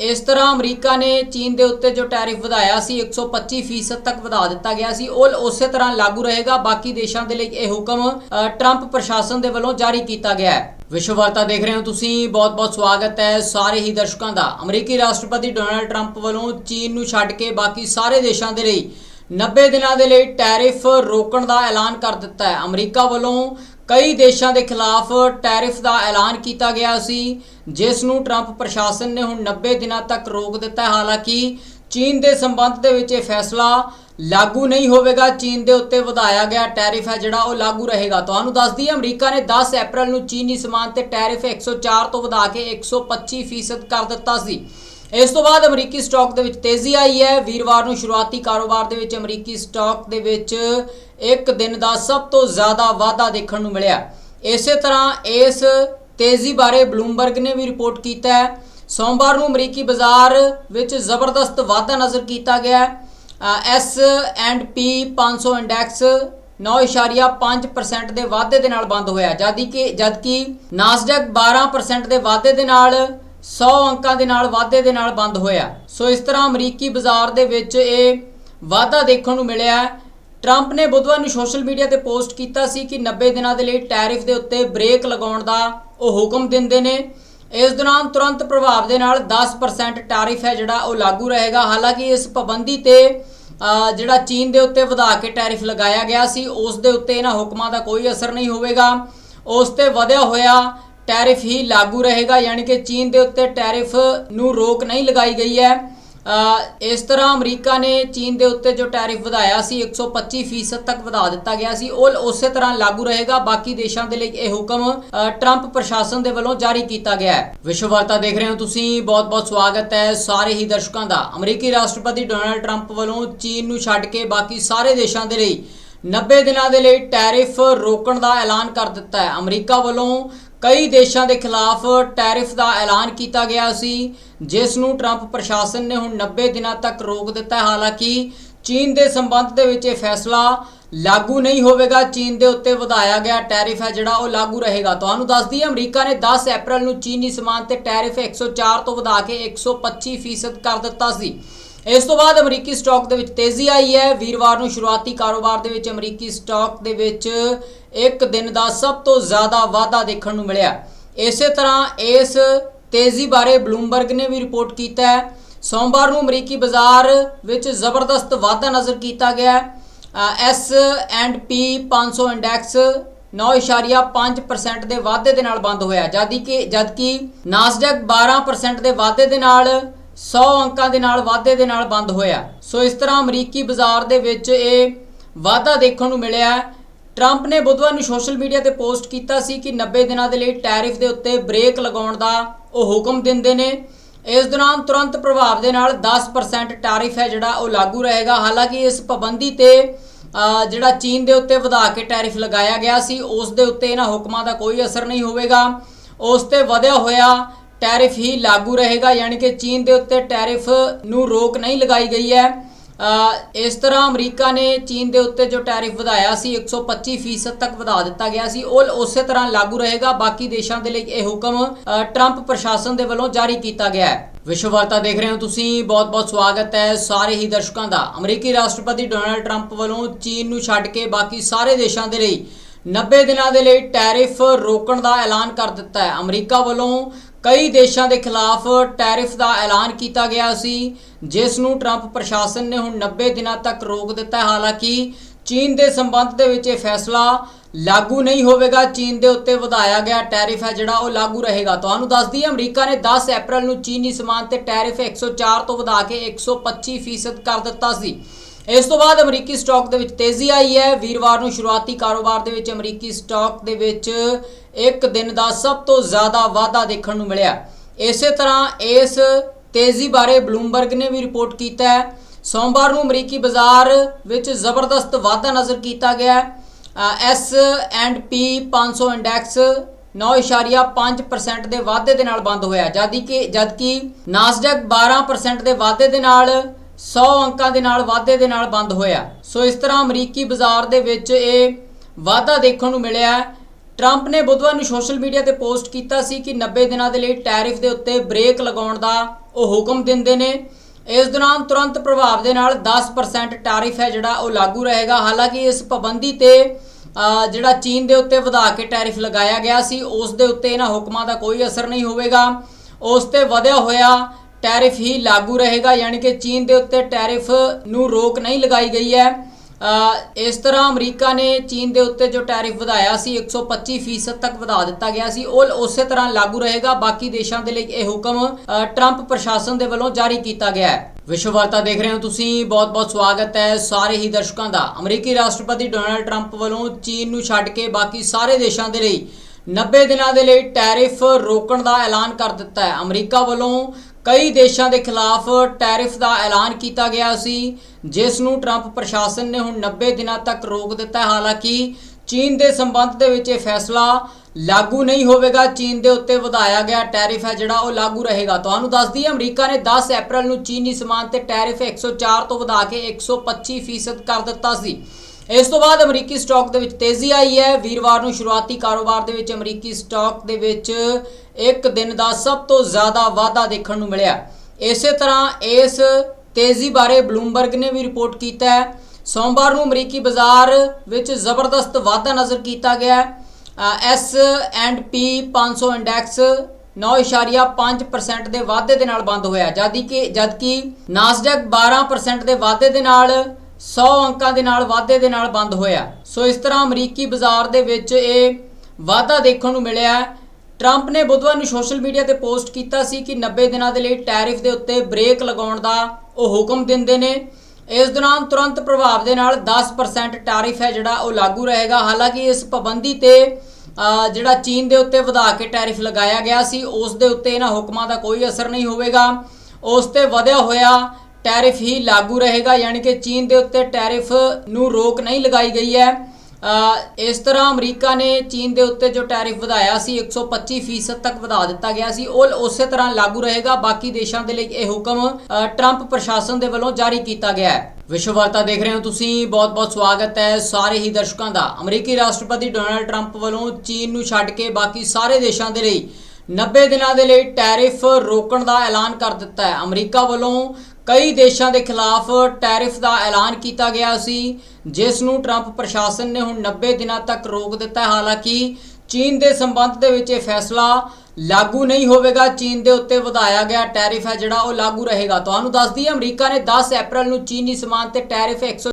ਇਸ ਤਰ੍ਹਾਂ ਅਮਰੀਕਾ ਨੇ ਚੀਨ ਦੇ ਉੱਤੇ ਜੋ ਟੈਰਿਫ ਵਧਾਇਆ ਸੀ 125% ਤੱਕ ਵਧਾ ਦਿੱਤਾ ਗਿਆ ਸੀ। ਉਹ ਉਸੇ ਤਰ੍ਹਾਂ ਲਾਗੂ ਰਹੇਗਾ। ਬਾਕੀ ਦੇਸ਼ਾਂ ਦੇ ਲਈ ਇਹ ਹੁਕਮ ਟਰੰਪ ਪ੍ਰਸ਼ਾਸਨ ਦੇ ਵੱਲੋਂ ਜਾਰੀ ਕੀਤਾ ਗਿਆ ਹੈ। ਵਿਸ਼ਵ ਵਾਰਤਾ ਦੇਖ ਰਹੇ ਹੋ ਤੁਸੀਂ। ਬਹੁਤ-ਬਹੁਤ ਸਵਾਗਤ ਹੈ ਸਾਰੇ ਹੀ ਦਰਸ਼ਕਾਂ ਦਾ। ਅਮਰੀਕੀ ਰਾਸ਼ਟਰਪਤੀ ਡੋਨਾਲਡ ਟਰੰਪ ਵੱਲੋਂ ਚੀਨ ਨੂੰ ਛੱਡ ਕੇ ਬਾਕੀ ਸਾਰੇ ਦੇਸ਼ਾਂ ਦੇ ਲਈ 90 ਦਿਨਾਂ ਦੇ ਲਈ ਟੈਰਿਫ ਰੋਕਣ ਦਾ ਐਲਾਨ ਕਰ ਦਿੱਤਾ ਹੈ। ਅਮਰੀਕਾ ਵੱਲੋਂ ਕਈ ਦੇਸ਼ਾਂ ਦੇ ਖਿਲਾਫ ਟੈਰਿਫ ਦਾ ਐਲਾਨ ਕੀਤਾ ਗਿਆ ਸੀ, ਜਿਸ ਨੂੰ ਟਰੰਪ ਪ੍ਰਸ਼ਾਸਨ ਨੇ ਹੁਣ 90 ਦਿਨਾਂ ਤੱਕ ਰੋਕ ਦਿੱਤਾ ਹੈ। ਹਾਲਾਂਕਿ ਚੀਨ ਦੇ ਸੰਬੰਧ ਦੇ ਵਿੱਚ ਇਹ ਫੈਸਲਾ ਲਾਗੂ ਨਹੀਂ ਹੋਵੇਗਾ। ਚੀਨ ਦੇ ਉੱਤੇ ਵਧਾਇਆ ਗਿਆ ਟੈਰਿਫ ਹੈ ਜਿਹੜਾ, ਉਹ ਲਾਗੂ ਰਹੇਗਾ। ਤੁਹਾਨੂੰ ਦੱਸ ਦਈਏ, ਅਮਰੀਕਾ ਨੇ 10 ਅਪ੍ਰੈਲ ਨੂੰ ਚੀਨੀ ਸਮਾਨ ਤੇ ਟੈਰਿਫ 104 ਤੋਂ ਵਧਾ ਕੇ 125% ਕਰ ਦਿੱਤਾ ਸੀ। ਇਸ ਤੋਂ ਬਾਅਦ ਅਮਰੀਕੀ ਸਟਾਕ ਦੇ ਵਿੱਚ ਤੇਜ਼ੀ ਆਈ ਹੈ। ਵੀਰਵਾਰ ਨੂੰ ਸ਼ੁਰੂਆਤੀ ਕਾਰੋਬਾਰ ਦੇ ਵਿੱਚ ਅਮਰੀਕੀ ਸਟਾਕ ਦੇ ਵਿੱਚ ਇੱਕ ਦਿਨ ਦਾ ਸਭ ਤੋਂ ਜ਼ਿਆਦਾ ਵਾਧਾ ਦੇਖਣ ਨੂੰ ਮਿਲਿਆ। ਇਸੇ ਤਰ੍ਹਾਂ ਇਸ ਤੇਜ਼ੀ ਬਾਰੇ ਬਲੂਮਬਰਗ ਨੇ ਵੀ ਰਿਪੋਰਟ ਕੀਤਾ ਹੈ। ਸੋਮਵਾਰ ਨੂੰ ਅਮਰੀਕੀ ਬਾਜ਼ਾਰ ਵਿੱਚ ਜ਼ਬਰਦਸਤ ਵਾਧਾ ਨਜ਼ਰ ਕੀਤਾ ਗਿਆ ਐਸ ਐਂਡ ਪੀ 500 ਇੰਡੈਕਸ 9.5% ਦੇ ਵਾਧੇ ਦੇ ਨਾਲ ਬੰਦ ਹੋਇਆ। ਜਦਕਿ ਕਿ ਜਦਕਿ ਨਾਸਡੈਕ 12% ਦੇ ਵਾਧੇ ਦੇ ਨਾਲ 100 ਅੰਕਾਂ ਦੇ ਨਾਲ ਵਾਧੇ ਦੇ ਨਾਲ ਬੰਦ ਹੋਇਆ। ਸੋ ਇਸ ਤਰ੍ਹਾਂ ਅਮਰੀਕੀ ਬਾਜ਼ਾਰ ਦੇ ਵਿੱਚ ਇਹ ਵਾਧਾ ਦੇਖਣ ਨੂੰ ਮਿਲਿਆ ਟਰੰਪ ਨੇ ਬੁੱਧਵਾਰ ਨੂੰ ਸੋਸ਼ਲ ਮੀਡੀਆ ਤੇ ਪੋਸਟ ਕੀਤਾ ਸੀ ਕਿ 90 ਦਿਨਾਂ ਦੇ ਲਈ ਟੈਰਿਫ ਦੇ ਉੱਤੇ ਬ੍ਰੇਕ ਲਗਾਉਣ ਦਾ ਉਹ ਹੁਕਮ ਦਿੰਦੇ ਨੇ। ਇਸ ਦੌਰਾਨ ਤੁਰੰਤ ਪ੍ਰਭਾਵ ਦੇ ਨਾਲ 10% ਟੈਰਿਫ ਹੈ ਜਿਹੜਾ ਉਹ ਲਾਗੂ ਰਹੇਗਾ। ਹਾਲਾਂਕਿ ਇਸ ਪਾਬੰਦੀ ਤੇ ਜਿਹੜਾ ਚੀਨ ਦੇ ਉੱਤੇ ਵਧਾ ਕੇ ਟੈਰਿਫ ਲਗਾਇਆ ਗਿਆ ਸੀ, ਉਸ ਦੇ ਉੱਤੇ ਇਹਨਾਂ ਹੁਕਮਾਂ ਦਾ ਕੋਈ ਅਸਰ ਨਹੀਂ ਹੋਵੇਗਾ। ਉਸ ਤੇ ਵਧਿਆ ਹੋਇਆ ਟੈਰਿਫ ਹੀ ਲਾਗੂ ਰਹੇਗਾ, ਯਾਨੀ ਕਿ ਚੀਨ ਦੇ ਉੱਤੇ ਟੈਰਿਫ ਨੂੰ ਰੋਕ ਨਹੀਂ ਲਗਾਈ ਗਈ ਹੈ। ਇਸ ਤਰ੍ਹਾਂ ਅਮਰੀਕਾ ਨੇ ਚੀਨ ਦੇ ਉੱਤੇ ਜੋ ਟੈਰਿਫ ਵਧਾਇਆ ਸੀ 125% ਤੱਕ ਵਧਾ ਦਿੱਤਾ ਗਿਆ ਸੀ। ਉਹ ਉਸੇ ਤਰ੍ਹਾਂ ਲਾਗੂ ਰਹੇਗਾ। ਬਾਕੀ ਦੇਸ਼ਾਂ ਦੇ ਲਈ ਇਹ ਹੁਕਮ ਟਰੰਪ ਪ੍ਰਸ਼ਾਸਨ ਦੇ ਵੱਲੋਂ ਜਾਰੀ ਕੀਤਾ ਗਿਆ ਹੈ। ਵਿਸ਼ਵ ਵਾਰਤਾ ਦੇਖ ਰਹੇ ਹੋ ਤੁਸੀਂ। ਬਹੁਤ-ਬਹੁਤ ਸਵਾਗਤ ਹੈ ਸਾਰੇ ਹੀ ਦਰਸ਼ਕਾਂ ਦਾ। ਅਮਰੀਕੀ ਰਾਸ਼ਟਰਪਤੀ ਡੋਨਾਲਡ ਟਰੰਪ ਵੱਲੋਂ ਚੀਨ ਨੂੰ ਛੱਡ ਕੇ ਬਾਕੀ ਸਾਰੇ ਦੇਸ਼ਾਂ ਦੇ ਲਈ 90 ਦਿਨਾਂ ਦੇ ਲਈ ਟੈਰਿਫ ਰੋਕਣ ਦਾ ਐਲਾਨ ਕਰ ਦਿੱਤਾ ਹੈ। ਅਮਰੀਕਾ ਵੱਲੋਂ ਕਈ ਦੇਸ਼ਾਂ ਦੇ ਖਿਲਾਫ ਟੈਰਿਫ ਦਾ ਐਲਾਨ ਕੀਤਾ ਗਿਆ ਸੀ। ਜਿਸ ਨੂੰ ਟਰੰਪ ਪ੍ਰਸ਼ਾਸਨ ਨੇ ਹੁਣ 90 ਦਿਨਾਂ ਤੱਕ ਰੋਕ ਦਿੱਤਾ ਹੈ। ਹਾਲਾਂਕਿ ਚੀਨ ਦੇ ਸੰਬੰਧ ਦੇ ਵਿੱਚ ਇਹ ਫੈਸਲਾ ਲਾਗੂ ਨਹੀਂ ਹੋਵੇਗਾ। ਚੀਨ ਦੇ ਉੱਤੇ ਵਧਾਇਆ ਗਿਆ ਟੈਰਿਫ ਹੈ ਜਿਹੜਾ, ਉਹ ਲਾਗੂ ਰਹੇਗਾ। ਤੁਹਾਨੂੰ ਦੱਸ ਦਈਏ ਅਮਰੀਕਾ ਨੇ 10 ਅਪ੍ਰੈਲ ਨੂੰ ਚੀਨੀ ਸਮਾਨ ਤੇ ਟੈਰਿਫ 104 ਤੋਂ ਵਧਾ ਕੇ 125% ਕਰ ਦਿੱਤਾ ਸੀ। ਇਸ ਤੋਂ ਬਾਅਦ ਅਮਰੀਕੀ ਸਟਾਕ ਦੇ ਵਿੱਚ ਤੇਜ਼ੀ ਆਈ ਹੈ। ਵੀਰਵਾਰ ਨੂੰ ਸ਼ੁਰੂਆਤੀ ਕਾਰੋਬਾਰ ਦੇ ਵਿੱਚ ਅਮਰੀਕੀ ਸਟਾਕ ਦੇ ਵਿੱਚ ਇੱਕ ਦਿਨ ਦਾ ਸਭ ਤੋਂ ਜ਼ਿਆਦਾ ਵਾਧਾ ਦੇਖਣ ਨੂੰ ਮਿਲਿਆ। ਇਸੇ ਤਰ੍ਹਾਂ ਇਸ ਤੇਜ਼ੀ ਬਾਰੇ ਬਲੂਮਬਰਗ ਨੇ ਵੀ ਰਿਪੋਰਟ ਕੀਤਾ ਹੈ। ਸੋਮਵਾਰ ਨੂੰ ਅਮਰੀਕੀ ਬਾਜ਼ਾਰ ਵਿੱਚ ਜ਼ਬਰਦਸਤ ਵਾਧਾ ਨਜ਼ਰ ਕੀਤਾ ਗਿਆ ਐਸ ਐਂਡ ਪੀ 500 ਇੰਡੈਕਸ 9.5% ਦੇ ਵਾਧੇ ਦੇ ਨਾਲ ਬੰਦ ਹੋਇਆ। ਜਦਕਿ ਕਿ ਜਦਕਿ ਨਾਸਡੈਕ 12% ਦੇ ਵਾਧੇ ਦੇ ਨਾਲ 100 ਅੰਕਾਂ ਦੇ ਨਾਲ ਵਾਧੇ ਦੇ ਨਾਲ ਬੰਦ ਹੋਇਆ। ਸੋ ਇਸ ਤਰ੍ਹਾਂ ਅਮਰੀਕੀ ਬਾਜ਼ਾਰ ਦੇ ਵਿੱਚ ਇਹ ਵਾਧਾ ਦੇਖਣ ਨੂੰ ਮਿਲਿਆ ਟਰੰਪ ਨੇ ਬੁੱਧਵਾਰ ਨੂੰ ਸੋਸ਼ਲ ਮੀਡੀਆ ਤੇ ਪੋਸਟ ਕੀਤਾ ਸੀ ਕਿ 90 ਦਿਨਾਂ ਦੇ ਲਈ ਟੈਰਿਫ ਦੇ ਉੱਤੇ ਬ੍ਰੇਕ ਲਗਾਉਣ ਦਾ ਉਹ ਹੁਕਮ ਦਿੰਦੇ ਨੇ। ਇਸ ਦੌਰਾਨ ਤੁਰੰਤ ਪ੍ਰਭਾਵ ਦੇ ਨਾਲ 10% ਟੈਰਿਫ ਹੈ ਜਿਹੜਾ ਉਹ ਲਾਗੂ ਰਹੇਗਾ। ਹਾਲਾਂਕਿ ਇਸ ਪਾਬੰਦੀ ਤੇ ਜਿਹੜਾ ਚੀਨ ਦੇ ਉੱਤੇ ਵਧਾ ਕੇ ਟੈਰਿਫ ਲਗਾਇਆ ਗਿਆ ਸੀ, ਉਸ ਦੇ ਉੱਤੇ ਇਹਨਾਂ ਹੁਕਮਾਂ ਦਾ ਕੋਈ ਅਸਰ ਨਹੀਂ ਹੋਵੇਗਾ। ਉਸ ਤੇ ਵਧਿਆ ਹੋਇਆ ਟੈਰਿਫ ਹੀ ਲਾਗੂ ਰਹੇਗਾ, ਯਾਨੀ ਕਿ ਚੀਨ ਦੇ ਉੱਤੇ ਟੈਰਿਫ ਨੂੰ ਰੋਕ ਨਹੀਂ ਲਗਾਈ ਗਈ ਹੈ। ਇਸ ਤਰ੍ਹਾਂ ਅਮਰੀਕਾ ਨੇ ਚੀਨ ਦੇ ਉੱਤੇ ਜੋ ਟੈਰਿਫ ਵਧਾਇਆ ਸੀ 125% ਤੱਕ ਵਧਾ ਦਿੱਤਾ ਗਿਆ ਸੀ। ਉਹ ਉਸੇ ਤਰ੍ਹਾਂ ਲਾਗੂ ਰਹੇਗਾ। ਬਾਕੀ ਦੇਸ਼ਾਂ ਦੇ ਲਈ ਇਹ ਹੁਕਮ ਟਰੰਪ ਪ੍ਰਸ਼ਾਸਨ ਦੇ ਵੱਲੋਂ ਜਾਰੀ ਕੀਤਾ ਗਿਆ ਹੈ। ਵਿਸ਼ਵ ਵਾਰਤਾ ਦੇਖ ਰਹੇ ਹੋ ਤੁਸੀਂ। ਬਹੁਤ-ਬਹੁਤ ਸਵਾਗਤ ਹੈ ਸਾਰੇ ਹੀ ਦਰਸ਼ਕਾਂ ਦਾ। ਅਮਰੀਕੀ ਰਾਸ਼ਟਰਪਤੀ ਡੋਨਾਲਡ ਟਰੰਪ ਵੱਲੋਂ ਚੀਨ ਨੂੰ ਛੱਡ ਕੇ ਬਾਕੀ ਸਾਰੇ ਦੇਸ਼ਾਂ ਦੇ ਲਈ 90 ਦਿਨਾਂ ਦੇ ਲਈ ਟੈਰਿਫ ਰੋਕਣ ਦਾ ਐਲਾਨ ਕਰ ਦਿੱਤਾ ਹੈ। ਅਮਰੀਕਾ ਵੱਲੋਂ ਕਈ ਦੇਸ਼ਾਂ ਦੇ ਖਿਲਾਫ ਟੈਰਿਫ ਦਾ ਐਲਾਨ ਕੀਤਾ ਗਿਆ ਸੀ। ਜਿਸ ਨੂੰ ਟਰੰਪ ਪ੍ਰਸ਼ਾਸਨ ਨੇ ਹੁਣ 90 ਦਿਨਾਂ ਤੱਕ ਰੋਕ ਦਿੱਤਾ ਹੈ। ਹਾਲਾਂਕਿ ਚੀਨ ਦੇ ਸੰਬੰਧ ਦੇ ਵਿੱਚ ਇਹ ਫੈਸਲਾ ਲਾਗੂ ਨਹੀਂ ਹੋਵੇਗਾ। ਚੀਨ ਦੇ ਉੱਤੇ ਵਧਾਇਆ ਗਿਆ ਟੈਰਿਫ ਹੈ ਜਿਹੜਾ, ਉਹ ਲਾਗੂ ਰਹੇਗਾ। ਤੁਹਾਨੂੰ ਦੱਸ ਦਈਏ, ਅਮਰੀਕਾ ਨੇ 10 ਅਪ੍ਰੈਲ ਨੂੰ ਚੀਨੀ ਸਮਾਨ ਤੇ ਟੈਰਿਫ 104 ਤੋਂ ਵਧਾ ਕੇ 125% ਕਰ ਦਿੱਤਾ ਸੀ। ਇਸ ਤੋਂ ਬਾਅਦ ਅਮਰੀਕੀ ਸਟਾਕ ਦੇ ਵਿੱਚ ਤੇਜ਼ੀ ਆਈ ਹੈ। ਵੀਰਵਾਰ ਨੂੰ ਸ਼ੁਰੂਆਤੀ ਕਾਰੋਬਾਰ ਦੇ ਵਿੱਚ ਅਮਰੀਕੀ ਸਟਾਕ ਦੇ ਵਿੱਚ ਇੱਕ ਦਿਨ ਦਾ ਸਭ ਤੋਂ ਜ਼ਿਆਦਾ ਵਾਧਾ ਦੇਖਣ ਨੂੰ ਮਿਲਿਆ। ਇਸੇ ਤਰ੍ਹਾਂ ਇਸ ਤੇਜ਼ੀ ਬਾਰੇ ਬਲੂਮਬਰਗ ਨੇ ਵੀ ਰਿਪੋਰਟ ਕੀਤਾ ਹੈ। ਸੋਮਵਾਰ ਨੂੰ ਅਮਰੀਕੀ ਬਾਜ਼ਾਰ ਵਿੱਚ ਜ਼ਬਰਦਸਤ ਵਾਧਾ ਨਜ਼ਰ ਕੀਤਾ ਗਿਆ ਐਸ ਐਂਡ ਪੀ 500 ਇੰਡੈਕਸ 9.5% ਦੇ ਵਾਧੇ ਦੇ ਨਾਲ ਬੰਦ ਹੋਇਆ। ਜਦਕਿ ਕਿ, ਜਦਕਿ ਨਾਸਡੈਕ 12% ਦੇ ਵਾਧੇ ਦੇ ਨਾਲ 100 ਅੰਕਾਂ ਦੇ ਨਾਲ ਵਾਧੇ ਦੇ ਨਾਲ ਬੰਦ ਹੋਇਆ। ਸੋ ਇਸ ਤਰ੍ਹਾਂ ਅਮਰੀਕੀ ਬਾਜ਼ਾਰ ਦੇ ਵਿੱਚ ਇਹ ਵਾਧਾ ਦੇਖਣ ਨੂੰ ਮਿਲਿਆ ਟਰੰਪ ਨੇ ਬੁੱਧਵਾਰ ਨੂੰ ਸੋਸ਼ਲ ਮੀਡੀਆ ਤੇ ਪੋਸਟ ਕੀਤਾ ਸੀ ਕਿ 90 ਦਿਨਾਂ ਦੇ ਲਈ ਟੈਰਿਫ ਦੇ ਉੱਤੇ ਬ੍ਰੇਕ ਲਗਾਉਣ ਦਾ ਉਹ ਹੁਕਮ ਦਿੰਦੇ ਨੇ। ਇਸ ਦੌਰਾਨ ਤੁਰੰਤ ਪ੍ਰਭਾਵ ਦੇ ਨਾਲ 10% ਟੈਰਿਫ ਹੈ ਜਿਹੜਾ ਉਹ ਲਾਗੂ ਰਹੇਗਾ। ਹਾਲਾਂਕਿ ਇਸ ਪਾਬੰਦੀ ਤੇ ਜਿਹੜਾ ਚੀਨ ਦੇ ਉੱਤੇ ਵਧਾ ਕੇ ਟੈਰਿਫ ਲਗਾਇਆ ਗਿਆ ਸੀ, ਉਸ ਦੇ ਉੱਤੇ ਇਹਨਾਂ ਹੁਕਮਾਂ ਦਾ ਕੋਈ ਅਸਰ ਨਹੀਂ ਹੋਵੇਗਾ। ਉਸ ਤੇ ਵਧਿਆ ਹੋਇਆ ਟੈਰਿਫ ਹੀ ਲਾਗੂ ਰਹੇਗਾ, ਯਾਨੀ ਕਿ ਚੀਨ ਦੇ ਉੱਤੇ ਟੈਰਿਫ ਨੂੰ ਰੋਕ ਨਹੀਂ ਲਗਾਈ ਗਈ ਹੈ। ਇਸ ਤਰ੍ਹਾਂ ਅਮਰੀਕਾ ਨੇ ਚੀਨ ਦੇ ਉੱਤੇ ਜੋ ਟੈਰਿਫ ਵਧਾਇਆ ਸੀ 125% ਤੱਕ ਵਧਾ ਦਿੱਤਾ ਗਿਆ ਸੀ, ਉਹ ਉਸੇ ਤਰ੍ਹਾਂ ਲਾਗੂ ਰਹੇਗਾ। ਬਾਕੀ ਦੇਸ਼ਾਂ ਦੇ ਲਈ ਇਹ ਹੁਕਮ ਟਰੰਪ ਪ੍ਰਸ਼ਾਸਨ ਦੇ ਵੱਲੋਂ ਜਾਰੀ ਕੀਤਾ ਗਿਆ ਹੈ। ਵਿਸ਼ਵ ਵਾਰਤਾ ਦੇਖ ਰਹੇ ਹੋ ਤੁਸੀਂ, ਬਹੁਤ-ਬਹੁਤ ਸਵਾਗਤ ਹੈ ਸਾਰੇ ਹੀ ਦਰਸ਼ਕਾਂ ਦਾ। ਅਮਰੀਕੀ ਰਾਸ਼ਟਰਪਤੀ ਡੋਨਾਲਡ ਟਰੰਪ ਵੱਲੋਂ ਚੀਨ ਨੂੰ ਛੱਡ ਕੇ ਬਾਕੀ ਸਾਰੇ ਦੇਸ਼ਾਂ ਦੇ ਲਈ 90 ਦਿਨਾਂ ਦੇ ਲਈ ਟੈਰਿਫ ਰੋਕਣ ਦਾ ਐਲਾਨ ਕਰ ਦਿੱਤਾ ਹੈ। ਅਮਰੀਕਾ ਵੱਲੋਂ ਕਈ ਦੇਸ਼ਾਂ ਦੇ ਖਿਲਾਫ ਟੈਰਿਫ ਦਾ ਐਲਾਨ ਕੀਤਾ ਗਿਆ ਸੀ। ਜਿਸ ਨੂੰ ਟਰੰਪ ਪ੍ਰਸ਼ਾਸਨ ਨੇ ਹੁਣ 90 ਦਿਨਾਂ ਤੱਕ ਰੋਕ ਦਿੱਤਾ ਹਾਲਾਂਕਿ ਚੀਨ ਦੇ ਸੰਬੰਧ ਦੇ ਵਿੱਚ ਇਹ ਫੈਸਲਾ ਲਾਗੂ ਨਹੀਂ ਹੋਵੇਗਾ। ਚੀਨ ਦੇ ਉੱਤੇ ਵਧਾਇਆ ਗਿਆ ਟੈਰਿਫ ਹੈ ਜਿਹੜਾ, ਉਹ ਲਾਗੂ ਰਹੇਗਾ। ਤੁਹਾਨੂੰ ਦੱਸ ਦਈਏ, ਅਮਰੀਕਾ ਨੇ 10 ਅਪ੍ਰੈਲ ਨੂੰ ਚੀਨੀ ਸਮਾਨ ਤੇ ਟੈਰਿਫ 104 ਤੋਂ ਵਧਾ ਕੇ 125% ਕਰ ਦਿੱਤਾ ਸੀ। ਇਸ ਤੋਂ ਬਾਅਦ ਅਮਰੀਕੀ ਸਟਾਕ ਦੇ ਵਿੱਚ ਤੇਜ਼ੀ ਆਈ ਹੈ। ਵੀਰਵਾਰ ਨੂੰ ਸ਼ੁਰੂਆਤੀ ਕਾਰੋਬਾਰ ਦੇ ਵਿੱਚ ਅਮਰੀਕੀ ਸਟਾਕ ਦੇ ਵਿੱਚ ਇੱਕ ਦਿਨ ਦਾ ਸਭ ਤੋਂ ਜ਼ਿਆਦਾ ਵਾਧਾ ਦੇਖਣ ਨੂੰ ਮਿਲਿਆ। ਇਸੇ ਤਰ੍ਹਾਂ ਇਸ ਤੇਜ਼ੀ ਬਾਰੇ ਬਲੂਮਬਰਗ ਨੇ ਵੀ ਰਿਪੋਰਟ ਕੀਤਾ ਹੈ। ਸੋਮਵਾਰ ਨੂੰ ਅਮਰੀਕੀ ਬਾਜ਼ਾਰ ਵਿੱਚ ਜ਼ਬਰਦਸਤ ਵਾਧਾ ਨਜ਼ਰ ਕੀਤਾ ਗਿਆ ਐਸ ਐਂਡ ਪੀ 500 ਇੰਡੈਕਸ 9.5% ਦੇ ਵਾਧੇ ਦੇ ਨਾਲ ਬੰਦ ਹੋਇਆ ਜਦਕਿ ਕਿ ਜਦਕਿ ਨਾਸਡੈਕ 12% ਦੇ ਵਾਧੇ ਦੇ ਨਾਲ 100 ਅੰਕਾਂ ਦੇ ਨਾਲ ਵਾਧੇ ਦੇ ਨਾਲ ਬੰਦ ਹੋਇਆ ਸੋ ਇਸ ਤਰ੍ਹਾਂ ਅਮਰੀਕੀ ਬਾਜ਼ਾਰ ਦੇ ਵਿੱਚ ਇਹ ਵਾਧਾ ਦੇਖਣ ਨੂੰ ਮਿਲਿਆ ਟਰੰਪ ਨੇ ਬੁੱਧਵਾਰ ਨੂੰ ਸੋਸ਼ਲ ਮੀਡੀਆ ਤੇ ਪੋਸਟ ਕੀਤਾ ਸੀ ਕਿ 90 ਦਿਨਾਂ ਦੇ ਲਈ ਟੈਰਿਫ ਦੇ ਉੱਤੇ ਬ੍ਰੇਕ ਲਗਾਉਣ ਦਾ ਉਹ ਹੁਕਮ ਦਿੰਦੇ ਨੇ। ਇਸ ਦੌਰਾਨ ਤੁਰੰਤ ਪ੍ਰਭਾਵ ਦੇ ਨਾਲ 10% ਟੈਰਿਫ ਹੈ ਜਿਹੜਾ ਉਹ ਲਾਗੂ ਰਹੇਗਾ। ਹਾਲਾਂਕਿ ਇਸ ਪਾਬੰਦੀ ਤੇ ਜਿਹੜਾ ਚੀਨ ਦੇ ਉੱਤੇ ਵਧਾ ਕੇ ਟੈਰਿਫ ਲਗਾਇਆ ਗਿਆ ਸੀ, ਉਸ ਦੇ ਉੱਤੇ ਇਹਨਾਂ ਹੁਕਮਾਂ ਦਾ ਕੋਈ ਅਸਰ ਨਹੀਂ ਹੋਵੇਗਾ। ਉਸ ਤੇ ਵਧਿਆ ਹੋਇਆ ਟੈਰਿਫ ਹੀ ਲਾਗੂ ਰਹੇਗਾ, ਯਾਨੀ ਕਿ ਚੀਨ ਦੇ ਉੱਤੇ ਟੈਰਿਫ ਨੂੰ ਰੋਕ ਨਹੀਂ ਲਗਾਈ ਗਈ ਹੈ। ਇਸ ਤਰ੍ਹਾਂ ਅਮਰੀਕਾ ਨੇ ਚੀਨ ਦੇ ਉੱਤੇ ਜੋ ਟੈਰਿਫ ਵਧਾਇਆ ਸੀ 125% ਤੱਕ ਵਧਾ ਦਿੱਤਾ ਗਿਆ ਸੀ। ਉਹ ਉਸੇ ਤਰ੍ਹਾਂ ਲਾਗੂ ਰਹੇਗਾ। ਬਾਕੀ ਦੇਸ਼ਾਂ ਦੇ ਲਈ ਇਹ ਹੁਕਮ ਟਰੰਪ ਪ੍ਰਸ਼ਾਸਨ ਦੇ ਵੱਲੋਂ ਜਾਰੀ ਕੀਤਾ ਗਿਆ ਹੈ। ਵਿਸ਼ਵ ਵਾਰਤਾ ਦੇਖ ਰਹੇ ਹੋ ਤੁਸੀਂ। ਬਹੁਤ-ਬਹੁਤ ਸਵਾਗਤ ਹੈ ਸਾਰੇ ਹੀ ਦਰਸ਼ਕਾਂ ਦਾ। ਅਮਰੀਕੀ ਰਾਸ਼ਟਰਪਤੀ ਡੋਨਾਲਡ ਟਰੰਪ ਵੱਲੋਂ ਚੀਨ ਨੂੰ ਛੱਡ ਕੇ ਬਾਕੀ ਸਾਰੇ ਦੇਸ਼ਾਂ ਦੇ ਲਈ 90 ਦਿਨਾਂ ਦੇ ਲਈ ਟੈਰਿਫ ਰੋਕਣ ਦਾ ਐਲਾਨ ਕਰ ਦਿੱਤਾ ਹੈ। ਅਮਰੀਕਾ ਵੱਲੋਂ ਕਈ ਦੇਸ਼ਾਂ ਦੇ ਖਿਲਾਫ ਟੈਰਿਫ ਦਾ ਐਲਾਨ ਕੀਤਾ ਗਿਆ ਸੀ। ਜਿਸ ਨੂੰ ਟਰੰਪ ਪ੍ਰਸ਼ਾਸਨ ਨੇ ਹੁਣ 90 ਦਿਨਾਂ ਤੱਕ ਰੋਕ ਦਿੱਤਾ ਹੈ। ਹਾਲਾਂਕਿ ਚੀਨ ਦੇ ਸੰਬੰਧ ਦੇ ਵਿੱਚ ਇਹ ਫੈਸਲਾ ਲਾਗੂ ਨਹੀਂ ਹੋਵੇਗਾ। ਚੀਨ ਦੇ ਉੱਤੇ ਵਧਾਇਆ ਗਿਆ ਟੈਰਿਫ ਹੈ ਜਿਹੜਾ, ਉਹ ਲਾਗੂ ਰਹੇਗਾ। ਤੁਹਾਨੂੰ ਦੱਸ ਦਈਏ ਅਮਰੀਕਾ ਨੇ 10 ਅਪ੍ਰੈਲ ਨੂੰ ਚੀਨੀ ਸਮਾਨ ਤੇ ਟੈਰਿਫ 100